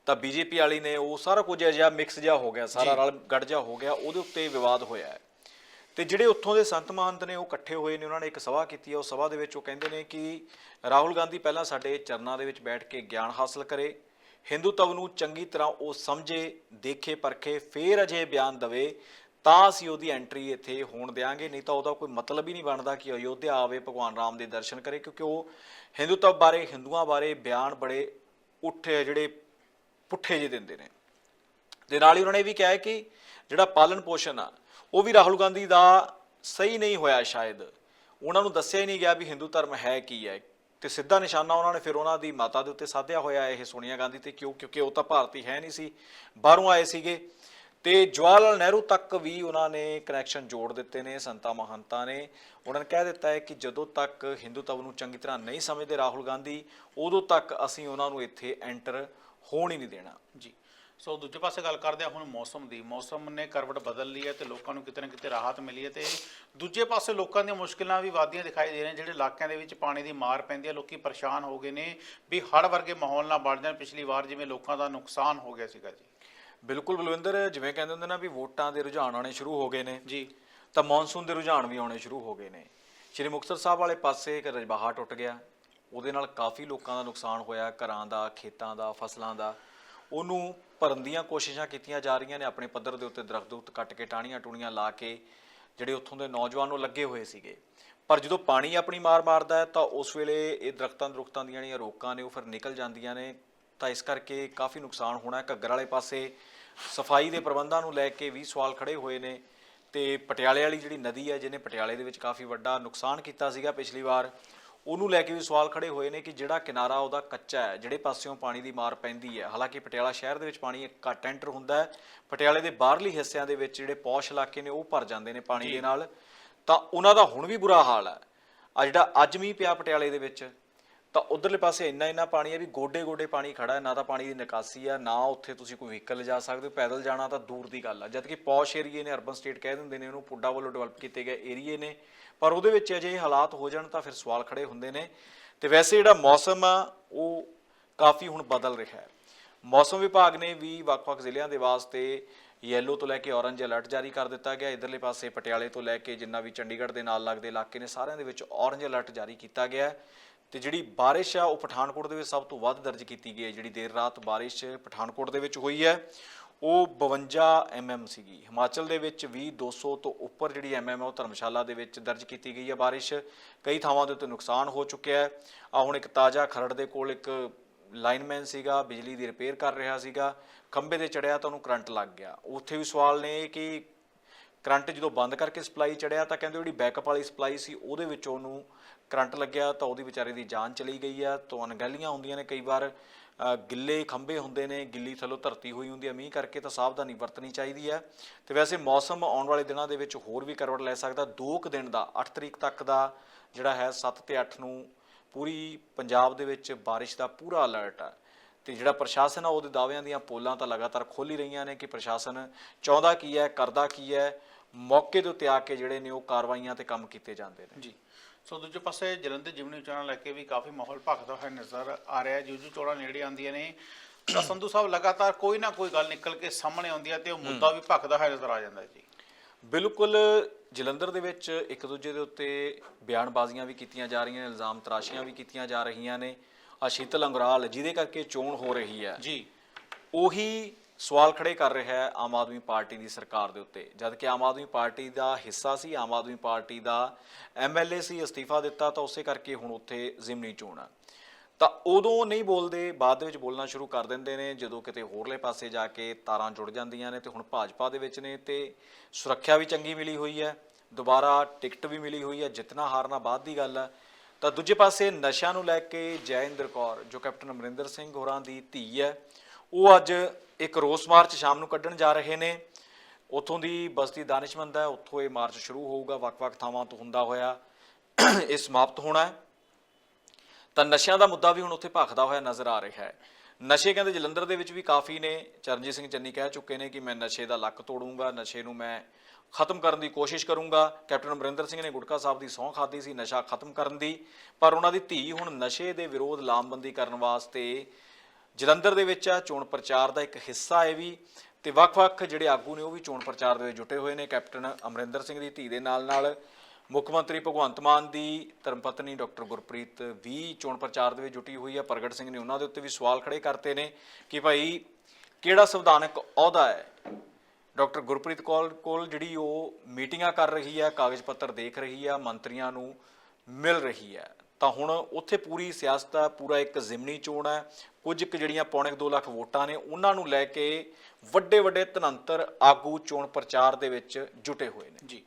A: ਤਾਂ ਬੀਜੇਪੀ ਵਾਲੀ ਨੇ ਉਹ ਸਾਰਾ ਕੁਝ ਅਜਿਹਾ ਮਿਕਸ ਜਿਹਾ ਹੋ ਗਿਆ ਸਾਰਾ ਰਲ ਗੱਡ ਜਿਹਾ ਹੋ ਗਿਆ ਉਹਦੇ ਉੱਤੇ ਵਿਵਾਦ ਹੋਇਆ ਹੈ। ਤੇ ਜਿਹੜੇ ਉੱਥੋਂ ਦੇ ਸੰਤ ਮਹੰਤ ਨੇ ਉਹ ਇਕੱਠੇ ਹੋਏ ਨੇ ਉਹਨਾਂ ਨੇ ਇੱਕ ਸਭਾ ਕੀਤੀ ਹੈ ਉਹ ਸਭਾ ਦੇ ਵਿੱਚ ਉਹ ਕਹਿੰਦੇ ਨੇ ਕਿ ਰਾਹੁਲ ਗਾਂਧੀ ਪਹਿਲਾਂ ਸਾਡੇ ਚਰਨਾਂ ਦੇ ਵਿੱਚ ਬੈਠ ਕੇ ਗਿਆਨ ਹਾਸਲ ਕਰੇ ਹਿੰਦੂਤਵ ਨੂੰ ਚੰਗੀ ਤਰ੍ਹਾਂ ਉਹ ਸਮਝੇ, ਦੇਖੇ, ਪਰਖੇ, ਫੇਰ ਅਜੇ ਬਿਆਨ ਦਵੇ, ਤਾਂ ਅਸੀਂ ਉਹਦੀ ਐਂਟਰੀ ਇੱਥੇ ਹੋਣ ਦੇਾਂਗੇ ਨਹੀਂ ਤਾਂ ਉਹਦਾ ਕੋਈ ਮਤਲਬ ਹੀ ਨਹੀਂ ਬਣਦਾ ਕਿ ਅਯੋਧਿਆ ਆਵੇ, ਭਗਵਾਨ ਰਾਮ ਦੇ ਦਰਸ਼ਨ ਕਰੇ, ਕਿਉਂਕਿ ਉਹ ਹਿੰਦੂਤਵ ਬਾਰੇ, ਹਿੰਦੂਆਂ ਬਾਰੇ ਬਿਆਨ ਬੜੇ ਉੱਠੇ ਜਿਹੜੇ ਪੁੱਠੇ ਜਿਹੇ ਦਿੰਦੇ ਨੇ। ਦੇ ਨਾਲ ਹੀ ਉਹਨਾਂ ਨੇ ਇਹ ਵੀ ਕਿਹਾ ਕਿ ਜਿਹੜਾ ਪਾਲਣ ਪੋਸ਼ਣ ਆ, ਉਹ ਵੀ ਰਾਹੁਲ ਗਾਂਧੀ ਦਾ ਸਹੀ ਨਹੀਂ ਹੋਇਆ ਸ਼ਾਇਦ। ਉਹਨਾਂ ਨੂੰ ਦੱਸਿਆ ਹੀ ਨਹੀਂ ਗਿਆ ਵੀ ਹਿੰਦੂ ਧਰਮ ਹੈ ਕੀ ਹੈ ਤੇ ਸਿੱਧਾ ਨਿਸ਼ਾਨਾ ਉਹਨਾਂ ਨੇ ਫਿਰ ਉਹਨਾਂ ਦੀ ਮਾਤਾ ਦੇ ਉੱਤੇ ਸਾਧਿਆ ਹੋਇਆ ਇਹ ਸੋਨੀਆ ਗਾਂਧੀ ਤੇ, ਕਿਉਂ, ਕਿਉਂਕਿ ਉਹ ਤਾਂ ਭਾਰਤੀ ਹੈ ਨਹੀਂ ਸੀ। ਬਾਹਰੋਂ ਆਏ ਸੀਗੇ। ਤੇ ਜਵਾਹਰ ਲਾਲ ਨਹਿਰੂ ਤੱਕ ਵੀ ਉਹਨਾਂ ਨੇ ਕਨੈਕਸ਼ਨ ਜੋੜ ਦਿੱਤੇ ਨੇ, ਸੰਤਾ ਮਹੰਤਾਂ ਨੇ। ਉਹਨਾਂ ਨੇ ਕਹਿ ਦਿੱਤਾ ਹੈ ਕਿ ਜਦੋਂ ਤੱਕ ਹਿੰਦੂਤਵ ਨੂੰ ਚੰਗੀ ਤਰ੍ਹਾਂ ਨਹੀਂ ਸਮਝਦੇ ਰਾਹੁਲ ਗਾਂਧੀ, ਉਦੋਂ ਤੱਕ ਅਸੀਂ ਉਹਨਾਂ ਨੂੰ ਇੱਥੇ ਐਂਟਰ ਹੋਣ ਹੀ ਨਹੀਂ ਦੇਣਾ।
B: ਜੀ। ਸੋ ਦੂਜੇ ਪਾਸੇ ਗੱਲ ਕਰਦੇ ਹਾਂ ਹੁਣ ਮੌਸਮ ਦੀ। ਮੌਸਮ ਨੇ ਕਰਵਟ ਬਦਲ ਲਈ ਹੈ ਤੇ ਲੋਕਾਂ ਨੂੰ ਕਿਤੇ ਨਾ ਕਿਤੇ ਰਾਹਤ ਮਿਲੀ ਹੈ ਤੇ ਦੂਜੇ ਪਾਸੇ ਲੋਕਾਂ ਦੀਆਂ ਮੁਸ਼ਕਿਲਾਂ ਵੀ ਵਾਧੀਆਂ ਦਿਖਾਈ ਦੇ ਰਹੀਆਂ ਜਿਹੜੇ ਇਲਾਕਿਆਂ ਦੇ ਵਿੱਚ ਪਾਣੀ ਦੀ ਮਾਰ ਪੈਂਦੀ ਹੈ। ਲੋਕੀ ਪਰੇਸ਼ਾਨ ਹੋ ਗਏ ਨੇ ਵੀ ਹੜ੍ਹ ਵਰਗੇ ਮਾਹੌਲ ਨਾਲ ਬਣ ਜਾਣ। ਪਿਛਲੀ ਵਾਰ ਜਿਵੇਂ ਲੋਕਾਂ ਦਾ ਨੁਕਸਾਨ ਹੋ ਗਿਆ ਸੀਗਾ ਜੀ।
A: ਬਿਲਕੁਲ ਬਲਵਿੰਦਰ ਜਿਵੇਂ ਕਹਿੰਦੇ ਹੁੰਦੇ ਨਾ ਵੀ ਵੋਟਾਂ ਦੇ ਰੁਝਾਨ ਆਉਣੇ ਸ਼ੁਰੂ ਹੋ ਗਏ ਨੇ।
B: ਜੀ।
A: ਤਾਂ ਮੌਨਸੂਨ ਦੇ ਰੁਝਾਨ ਵੀ ਆਉਣੇ ਸ਼ੁਰੂ ਹੋ ਗਏ ਨੇ। ਸ਼੍ਰੀ ਮੁਕਤਸਰ ਸਾਹਿਬ ਵਾਲੇ ਪਾਸੇ ਇੱਕ ਰਜਬਾਹਾ ਟੁੱਟ ਗਿਆ। ਉਹਦੇ ਨਾਲ ਕਾਫੀ ਲੋਕਾਂ ਦਾ ਨੁਕਸਾਨ ਹੋਇਆ। ਘਰਾਂ ਦਾ ਖੇਤਾਂ ਦਾ ਫਸਲਾਂ ਦਾ। ਉਹਨੂੰ ਭਰਨ ਦੀਆਂ ਕੋਸ਼ਿਸ਼ਾਂ ਕੀਤੀਆਂ ਜਾ ਰਹੀਆਂ ਨੇ, ਆਪਣੇ ਪੱਧਰ ਦੇ ਉੱਤੇ ਦਰਖਤ ਕੱਟ ਕੇ ਟਾਹਣੀਆਂ ਟੂਣੀਆਂ ਲਾ ਕੇ ਜਿਹੜੇ ਉੱਥੋਂ ਦੇ ਨੌਜਵਾਨ ਉਹ ਲੱਗੇ ਹੋਏ ਸੀਗੇ। ਪਰ ਜਦੋਂ ਪਾਣੀ ਆਪਣੀ ਮਾਰ ਮਾਰਦਾ ਹੈ ਤਾਂ ਉਸ ਵੇਲੇ ਇਹ ਦਰਖਤਾਂ ਦਰੁਖਤਾਂ ਦੀਆਂ ਜਿਹੜੀਆਂ ਰੋਕਾਂ ਨੇ ਉਹ ਫਿਰ ਨਿਕਲ ਜਾਂਦੀਆਂ ਨੇ। ਤਾਂ ਇਸ ਕਰਕੇ ਕਾਫੀ ਨੁਕਸਾਨ ਹੋਣਾ ਹੈ। ਘੱਗਰ ਵਾਲੇ ਪਾਸੇ ਸਫ਼ਾਈ ਦੇ ਪ੍ਰਬੰਧਾਂ ਨੂੰ ਲੈ ਕੇ ਵੀ ਸਵਾਲ ਖੜੇ ਹੋਏ ਨੇ ਤੇ ਪਟਿਆਲੇ ਵਾਲੀ ਜਿਹੜੀ ਨਦੀ ਹੈ, ਜਿਹਨੇ ਪਟਿਆਲੇ ਦੇ ਵਿੱਚ ਕਾਫੀ ਵੱਡਾ ਨੁਕਸਾਨ ਕੀਤਾ ਸੀਗਾ ਪਿਛਲੀ ਵਾਰ ਉਹਨੂੰ ਲੈ ਕੇ ਵੀ ਸਵਾਲ ਖੜੇ ਹੋਏ ਨੇ ਕਿ ਜਿਹੜਾ ਕਿਨਾਰਾ ਉਹਦਾ ਕੱਚਾ ਹੈ ਜਿਹੜੇ ਪਾਸਿਓਂ ਪਾਣੀ ਦੀ ਮਾਰ ਪੈਂਦੀ ਹੈ। ਹਾਲਾਂਕਿ ਪਟਿਆਲਾ ਸ਼ਹਿਰ ਦੇ ਵਿੱਚ ਪਾਣੀ ਇੱਕ ਘੱਟ ਐਂਟਰ ਹੁੰਦਾ ਹੈ। ਪਟਿਆਲੇ ਦੇ ਬਾਹਰਲੀ ਹਿੱਸਿਆਂ ਦੇ ਵਿੱਚ ਜਿਹੜੇ ਪੌਸ਼ ਇਲਾਕੇ ਨੇ ਉਹ ਭਰ ਜਾਂਦੇ ਨੇ ਪਾਣੀ ਦੇ ਨਾਲ। ਤਾਂ ਉਹਨਾਂ ਦਾ ਹੁਣ ਵੀ ਬੁਰਾ ਹਾਲ ਹੈ। ਆ ਜਿਹੜਾ ਅੱਜ ਮੀਂਹ ਪਿਆ ਪਟਿਆਲੇ ਦੇ ਵਿੱਚ ਤਾਂ ਉਧਰਲੇ ਪਾਸੇ ਇੰਨਾ ਇੰਨਾ ਪਾਣੀ ਹੈ ਵੀ ਗੋਡੇ ਗੋਡੇ ਪਾਣੀ ਖੜਾ ਹੈ, ਨਾ ਤਾਂ ਪਾਣੀ ਦੀ ਨਿਕਾਸੀ ਆ, ਨਾ ਉੱਥੇ ਤੁਸੀਂ ਕੋਈ ਵਹੀਕਲ ਲਿਜਾ ਸਕਦੇ ਹੋ, ਪੈਦਲ ਜਾਣਾ ਤਾਂ ਦੂਰ ਦੀ ਗੱਲ ਆ। ਜਦਕਿ ਪੌਸ਼ ਏਰੀਏ ਨੇ ਅਰਬਨ ਸਟੇਟ ਕਹਿ ਦਿੰਦੇ ਨੇ ਉਹਨੂੰ, ਪੁੱਡਾ ਵੱਲੋਂ ਡਿਵੈਲਪ ਕੀਤੇ ਗਏ ਏਰੀਏ ਨੇ। ਪਰ ਉਹਦੇ ਵਿੱਚ ਅਜੇ ਹਾਲਾਤ ਹੋ ਜਾਣ ਤਾਂ ਫਿਰ ਸਵਾਲ ਖੜੇ ਹੁੰਦੇ ਨੇ। ਤੇ ਵੈਸੇ ਜਿਹੜਾ ਮੌਸਮ ਆ, ਉਹ ਕਾਫੀ ਹੁਣ ਬਦਲ ਰਿਹਾ ਹੈ। ਮੌਸਮ ਵਿਭਾਗ ਨੇ ਵੀ ਵੱਖ-ਵੱਖ ਜ਼ਿਲ੍ਹਿਆਂ ਦੇ ਵਾਸਤੇ ਯੈਲੋ ਤੋਂ ਲੈ ਕੇ ਔਰੰਜ ਅਲਰਟ ਜਾਰੀ ਕਰ ਦਿੱਤਾ ਗਿਆ। ਇਧਰਲੇ ਪਾਸੇ ਪਟਿਆਲੇ ਤੋਂ ਲੈ ਕੇ ਜਿੰਨਾ ਵੀ ਚੰਡੀਗੜ੍ਹ ਦੇ ਨਾਲ ਲੱਗਦੇ ਇਲਾਕੇ ਨੇ, ਸਾਰਿਆਂ ਦੇ ਵਿੱਚ ਔਰੰਜ ਅਲਰਟ ਜਾਰੀ ਕੀਤਾ ਗਿਆ ਤੇ ਜਿਹੜੀ ਬਾਰਿਸ਼ ਆ, ਉਹ ਪਠਾਨਕੋਟ ਦੇ ਵਿੱਚ ਸਭ ਤੋਂ ਵੱਧ ਦਰਜ ਕੀਤੀ ਗਈ ਹੈ। ਜਿਹੜੀ ਦੇਰ ਰਾਤ ਬਾਰਿਸ਼ ਪਠਾਨਕੋਟ ਦੇ ਵਿੱਚ ਹੋਈ ਹੈ, ਉਹ 52 ਐਮਐਮ ਸੀਗੀ। ਹਿਮਾਚਲ ਦੇ ਵਿੱਚ ਵੀ 200 ਤੋਂ ਉੱਪਰ ਜਿਹੜੀ ਐਮਐਮ ਹੈ, ਉਹ ਧਰਮਸ਼ਾਲਾ ਦੇ ਵਿੱਚ ਦਰਜ ਕੀਤੀ ਗਈ ਹੈ ਬਾਰਿਸ਼। ਕਈ ਥਾਵਾਂ ਦੇ ਉੱਤੇ ਨੁਕਸਾਨ ਹੋ ਚੁੱਕਿਆ ਹੈ। ਆ ਹੁਣ ਇੱਕ ਤਾਜ਼ਾ ਖਰੜ ਦੇ ਕੋਲ ਇੱਕ ਲਾਈਨਮੈਨ ਸੀਗਾ, ਬਿਜਲੀ ਦੀ ਰਿਪੇਅਰ ਕਰ ਰਿਹਾ ਸੀਗਾ। ਖੰਭੇ ਤੇ ਚੜਿਆ ਤਾਂ ਉਹਨੂੰ ਕਰੰਟ ਲੱਗ ਗਿਆ। ਉੱਥੇ ਵੀ ਸਵਾਲ ਨੇ ਕਿ ਕਰੰਟ ਜਦੋਂ ਬੰਦ ਕਰਕੇ ਸਪਲਾਈ ਚੜਿਆ ਤਾਂ ਕਹਿੰਦੇ ਜਿਹੜੀ ਬੈਕਅਪ ਵਾਲੀ ਸਪਲਾਈ ਸੀ, ਉਹਦੇ ਵਿੱਚ ਉਹਨੂੰ ਕਰੰਟ ਲੱਗਿਆ ਤਾਂ ਉਹਦੀ ਵਿਚਾਰੇ ਦੀ ਜਾਨ ਚਲੀ ਗਈ ਆ, ਤੋਂ ਅਣਗਹਿਲੀਆਂ ਹੁੰਦੀਆਂ ਨੇ ਕਈ ਵਾਰ ਗਿੱਲੇ ਖੰਭੇ ਹੁੰਦੇ ਨੇ, ਗਿੱਲੀ ਥੱਲੋਂ ਧਰਤੀ ਹੋਈ ਹੁੰਦੀ ਹੈ ਮੀਂਹ ਕਰਕੇ ਤਾਂ ਸਾਵਧਾਨੀ ਵਰਤਣੀ ਚਾਹੀਦੀ ਹੈ ਤੇ ਵੈਸੇ ਮੌਸਮ ਆਉਣ ਵਾਲੇ ਦਿਨਾਂ ਦੇ ਵਿੱਚ ਹੋਰ ਵੀ ਕਰਵਟ ਲੈ ਸਕਦਾ 2 ਕੁ ਦਿਨ ਦਾ 8 ਤਰੀਕ ਤੱਕ ਦਾ ਜਿਹੜਾ ਹੈ 7 ਤੇ 8 ਨੂੰ ਪੂਰੀ ਪੰਜਾਬ ਦੇ ਵਿੱਚ ਬਾਰਿਸ਼ ਦਾ ਪੂਰਾ ਅਲਰਟ ਹੈ ਤੇ ਜਿਹੜਾ ਪ੍ਰਸ਼ਾਸਨ ਆ, ਉਹਦੇ ਦਾਅਵਿਆਂ ਦੀਆਂ ਪੋਲਾਂ ਤਾਂ ਲਗਾਤਾਰ ਖੋਲ ਹੀ ਰਹੀਆਂ ਨੇ ਕਿ ਪ੍ਰਸ਼ਾਸਨ ਚਾਹੁੰਦਾ ਕੀ ਹੈ, ਕਰਦਾ ਕੀ ਹੈ, ਮੌਕੇ ਦੇ ਉੱਤੇ ਆ ਕੇ ਜਿਹੜੇ ਨੇ ਉਹ ਕਾਰਵਾਈਆਂ ਤੇ ਕੰਮ ਕੀਤੇ ਜਾਂਦੇ ਨੇ।
B: ਜੀ। ਸੋ ਦੂਜੇ ਪਾਸੇ ਜਲੰਧਰ ਜਿਮਨੀ ਚੋਣਾਂ ਲੈ ਕੇ ਵੀ ਕਾਫੀ ਮਾਹੌਲ ਭਖਦਾ ਹੋਇਆ ਨਜ਼ਰ ਆ ਰਿਹਾ ਜਿਉਂ ਚੋਣਾਂ ਨੇੜੇ ਆਉਂਦੀਆਂ ਨੇ। ਤਾਂ ਸੰਧੂ ਸਾਹਿਬ ਲਗਾਤਾਰ ਕੋਈ ਨਾ ਕੋਈ ਗੱਲ ਨਿਕਲ ਕੇ ਸਾਹਮਣੇ ਆਉਂਦੀ ਹੈ ਤੇ ਉਹ ਮੁੱਦਾ ਵੀ ਭਖਦਾ ਹੋਇਆ ਨਜ਼ਰ ਆ ਜਾਂਦਾ ਹੈ ਜੀ।
A: ਬਿਲਕੁਲ ਜਲੰਧਰ ਦੇ ਵਿੱਚ ਇੱਕ ਦੂਜੇ ਦੇ ਉੱਤੇ ਬਿਆਨਬਾਜ਼ੀਆਂ ਵੀ ਕੀਤੀਆਂ ਜਾ ਰਹੀਆਂ ਨੇ ਇਲਜ਼ਾਮ ਤਰਾਸ਼ੀਆਂ ਵੀ ਕੀਤੀਆਂ ਜਾ ਰਹੀਆਂ ਨੇ। ਆ ਸ਼ੀਤਲ ਅੰਗਰਾਲ ਜਿਹਦੇ ਕਰਕੇ ਚੋਣ ਹੋ ਰਹੀ ਹੈ।
B: ਜੀ।
A: ਉਹੀ ਸਵਾਲ ਖੜੇ ਕਰ ਰਿਹਾ ਹੈ ਆਮ ਆਦਮੀ ਪਾਰਟੀ ਦੀ ਸਰਕਾਰ ਦੇ ਉੱਤੇ। ਜਦ ਕਿ ਆਮ ਆਦਮੀ ਪਾਰਟੀ ਦਾ ਹਿੱਸਾ ਸੀ, ਆਮ ਆਦਮੀ ਪਾਰਟੀ ਦਾ ਐਮਐਲਏ ਸੀ ਅਸਤੀਫਾ ਦਿੱਤਾ, ਤਾਂ ਉਸੇ ਕਰਕੇ ਹੁਣ ਉੱਥੇ ਜ਼ਿਮਨੀ ਚੋਣ ਆ। ਤਾਂ ਉਦੋਂ ਨਹੀਂ ਬੋਲਦੇ, ਬਾਅਦ ਦੇ ਵਿੱਚ ਬੋਲਣਾ ਸ਼ੁਰੂ ਕਰ ਦਿੰਦੇ ਨੇ, ਜਦੋਂ ਕਿਤੇ ਹੋਰਲੇ ਪਾਸੇ ਜਾ ਕੇ ਤਾਰਾਂ ਜੁੜ ਜਾਂਦੀਆਂ ਨੇ ਤੇ ਹੁਣ ਭਾਜਪਾ ਦੇ ਵਿੱਚ ਨੇ ਤੇ ਸੁਰੱਖਿਆ ਵੀ ਚੰਗੀ ਮਿਲੀ ਹੋਈ ਹੈ, ਦੁਬਾਰਾ ਟਿਕਟ ਵੀ ਮਿਲੀ ਹੋਈ ਹੈ ਜਿੱਤਣਾ ਹਾਰਨਾ ਬਾਅਦ ਦੀ ਗੱਲ ਹੈ ਤਾਂ ਦੂਜੇ ਪਾਸੇ ਨਸ਼ਿਆਂ ਨੂੰ ਲੈ ਕੇ ਜੈਇੰਦਰ ਕੌਰ, ਜੋ ਕੈਪਟਨ ਅਮਰਿੰਦਰ ਸਿੰਘ ਹੋਰਾਂ ਦੀ ਧੀ ਹੈ, ਉਹ ਅੱਜ ਇੱਕ ਰੋਸ ਮਾਰਚ ਸ਼ਾਮ ਨੂੰ ਕੱਢਣ ਜਾ ਰਹੇ ਨੇ। ਉੱਥੋਂ ਦੀ ਬਸਤੀ ਦਾਨਿਸ਼ਮੰਦ ਹੈ, ਉੱਥੋਂ ਇਹ ਮਾਰਚ ਸ਼ੁਰੂ ਹੋਊਗਾ, ਵੱਖ-ਵੱਖ ਥਾਵਾਂ ਤੋਂ ਹੁੰਦਾ ਹੋਇਆ ਇਹ ਸਮਾਪਤ ਹੋਣਾ ਹੈ। ਤਾਂ ਨਸ਼ਿਆਂ ਦਾ ਮੁੱਦਾ ਵੀ ਹੁਣ ਉੱਥੇ ਭਖਦਾ ਹੋਇਆ ਨਜ਼ਰ ਆ ਰਿਹਾ ਹੈ। ਨਸ਼ੇ ਕਹਿੰਦੇ ਜਲੰਧਰ ਦੇ ਵਿੱਚ ਵੀ ਕਾਫੀ ਨੇ। ਚਰਨਜੀਤ ਸਿੰਘ ਚੰਨੀ ਕਹਿ ਚੁੱਕੇ ਨੇ ਕਿ ਮੈਂ ਨਸ਼ੇ ਦਾ ਲੱਕ ਤੋੜੂੰਗਾ, ਨਸ਼ੇ ਨੂੰ ਮੈਂ ਖਤਮ ਕਰਨ ਦੀ ਕੋਸ਼ਿਸ਼ ਕਰੂੰਗਾ। ਕੈਪਟਨ ਅਮਰਿੰਦਰ ਸਿੰਘ ਨੇ ਗੁਟਕਾ ਸਾਹਿਬ ਦੀ ਸਹੁੰ ਖਾਦੀ ਸੀ, ਨਸ਼ਾ ਖਤਮ ਕਰਨ ਦੀ। ਪਰ ਉਹਨਾਂ ਦੀ ਧੀ ਹੁਣ ਨਸ਼ੇ ਦੇ ਵਿਰੋਧ ਲਾਮਬੰਦੀ ਕਰਨ ਵਾਸਤੇ ਜਲੰਧਰ ਦੇ ਵਿੱਚ ਆ, ਚੋਣ ਪ੍ਰਚਾਰ ਦਾ ਇੱਕ ਹਿੱਸਾ ਹੈ ਵੀ, ਤੇ ਵੱਖ-ਵੱਖ ਜਿਹੜੇ ਆਗੂ ਨੇ ਉਹ ਵੀ ਚੋਣ ਪ੍ਰਚਾਰ ਦੇ ਵਿੱਚ ਜੁਟੇ ਹੋਏ ਨੇ। ਕੈਪਟਨ ਅਮਰਿੰਦਰ ਸਿੰਘ ਦੀ ਧੀ ਦੇ ਨਾਲ-ਨਾਲ ਮੁੱਖ ਮੰਤਰੀ ਭਗਵੰਤ ਮਾਨ ਦੀ ਧਰਮਪਤਨੀ ਡਾਕਟਰ ਗੁਰਪ੍ਰੀਤ ਵੀ ਚੋਣ ਪ੍ਰਚਾਰ ਦੇ ਵਿੱਚ ਜੁਟੀ ਹੋਈ ਹੈ ਪ੍ਰਗਟ ਸਿੰਘ ਨੇ ਉਹਨਾਂ ਦੇ ਉੱਤੇ ਵੀ ਸਵਾਲ ਖੜੇ ਕਰਤੇ ਨੇ ਕਿ ਭਾਈ, ਕਿਹੜਾ ਸੰਵਿਧਾਨਕ ਅਹੁਦਾ ਹੈ? ਡਾਕਟਰ ਗੁਰਪ੍ਰੀਤ ਕੌਰ ਕੋਲ ਜਿਹੜੀ ਉਹ ਮੀਟਿੰਗਾਂ ਕਰ ਰਹੀ ਹੈ ਕਾਗਜ਼ ਪੱਤਰ ਦੇਖ ਰਹੀ ਹੈ ਮੰਤਰੀਆਂ ਨੂੰ ਮਿਲ ਰਹੀ ਹੈ ਤਾਂ ਹੁਣ ਉੱਥੇ ਪੂਰੀ ਸਿਆਸਤ ਹੈ, ਪੂਰਾ ਇੱਕ ਜ਼ਿਮਨੀ ਚੋਣ ਹੈ। ਕੁਝ ਕੁ ਜਿਹੜੀਆਂ ਪੌਣੇ 2 ਲੱਖ ਵੋਟਾਂ ਨੇ, ਉਹਨਾਂ ਨੂੰ ਲੈ ਕੇ ਵੱਡੇ ਵੱਡੇ ਤਨੰਤਰ ਆਗੂ ਚੋਣ ਪ੍ਰਚਾਰ ਦੇ ਵਿੱਚ ਜੁਟੇ ਹੋਏ ਨੇ।
B: ਜੀ।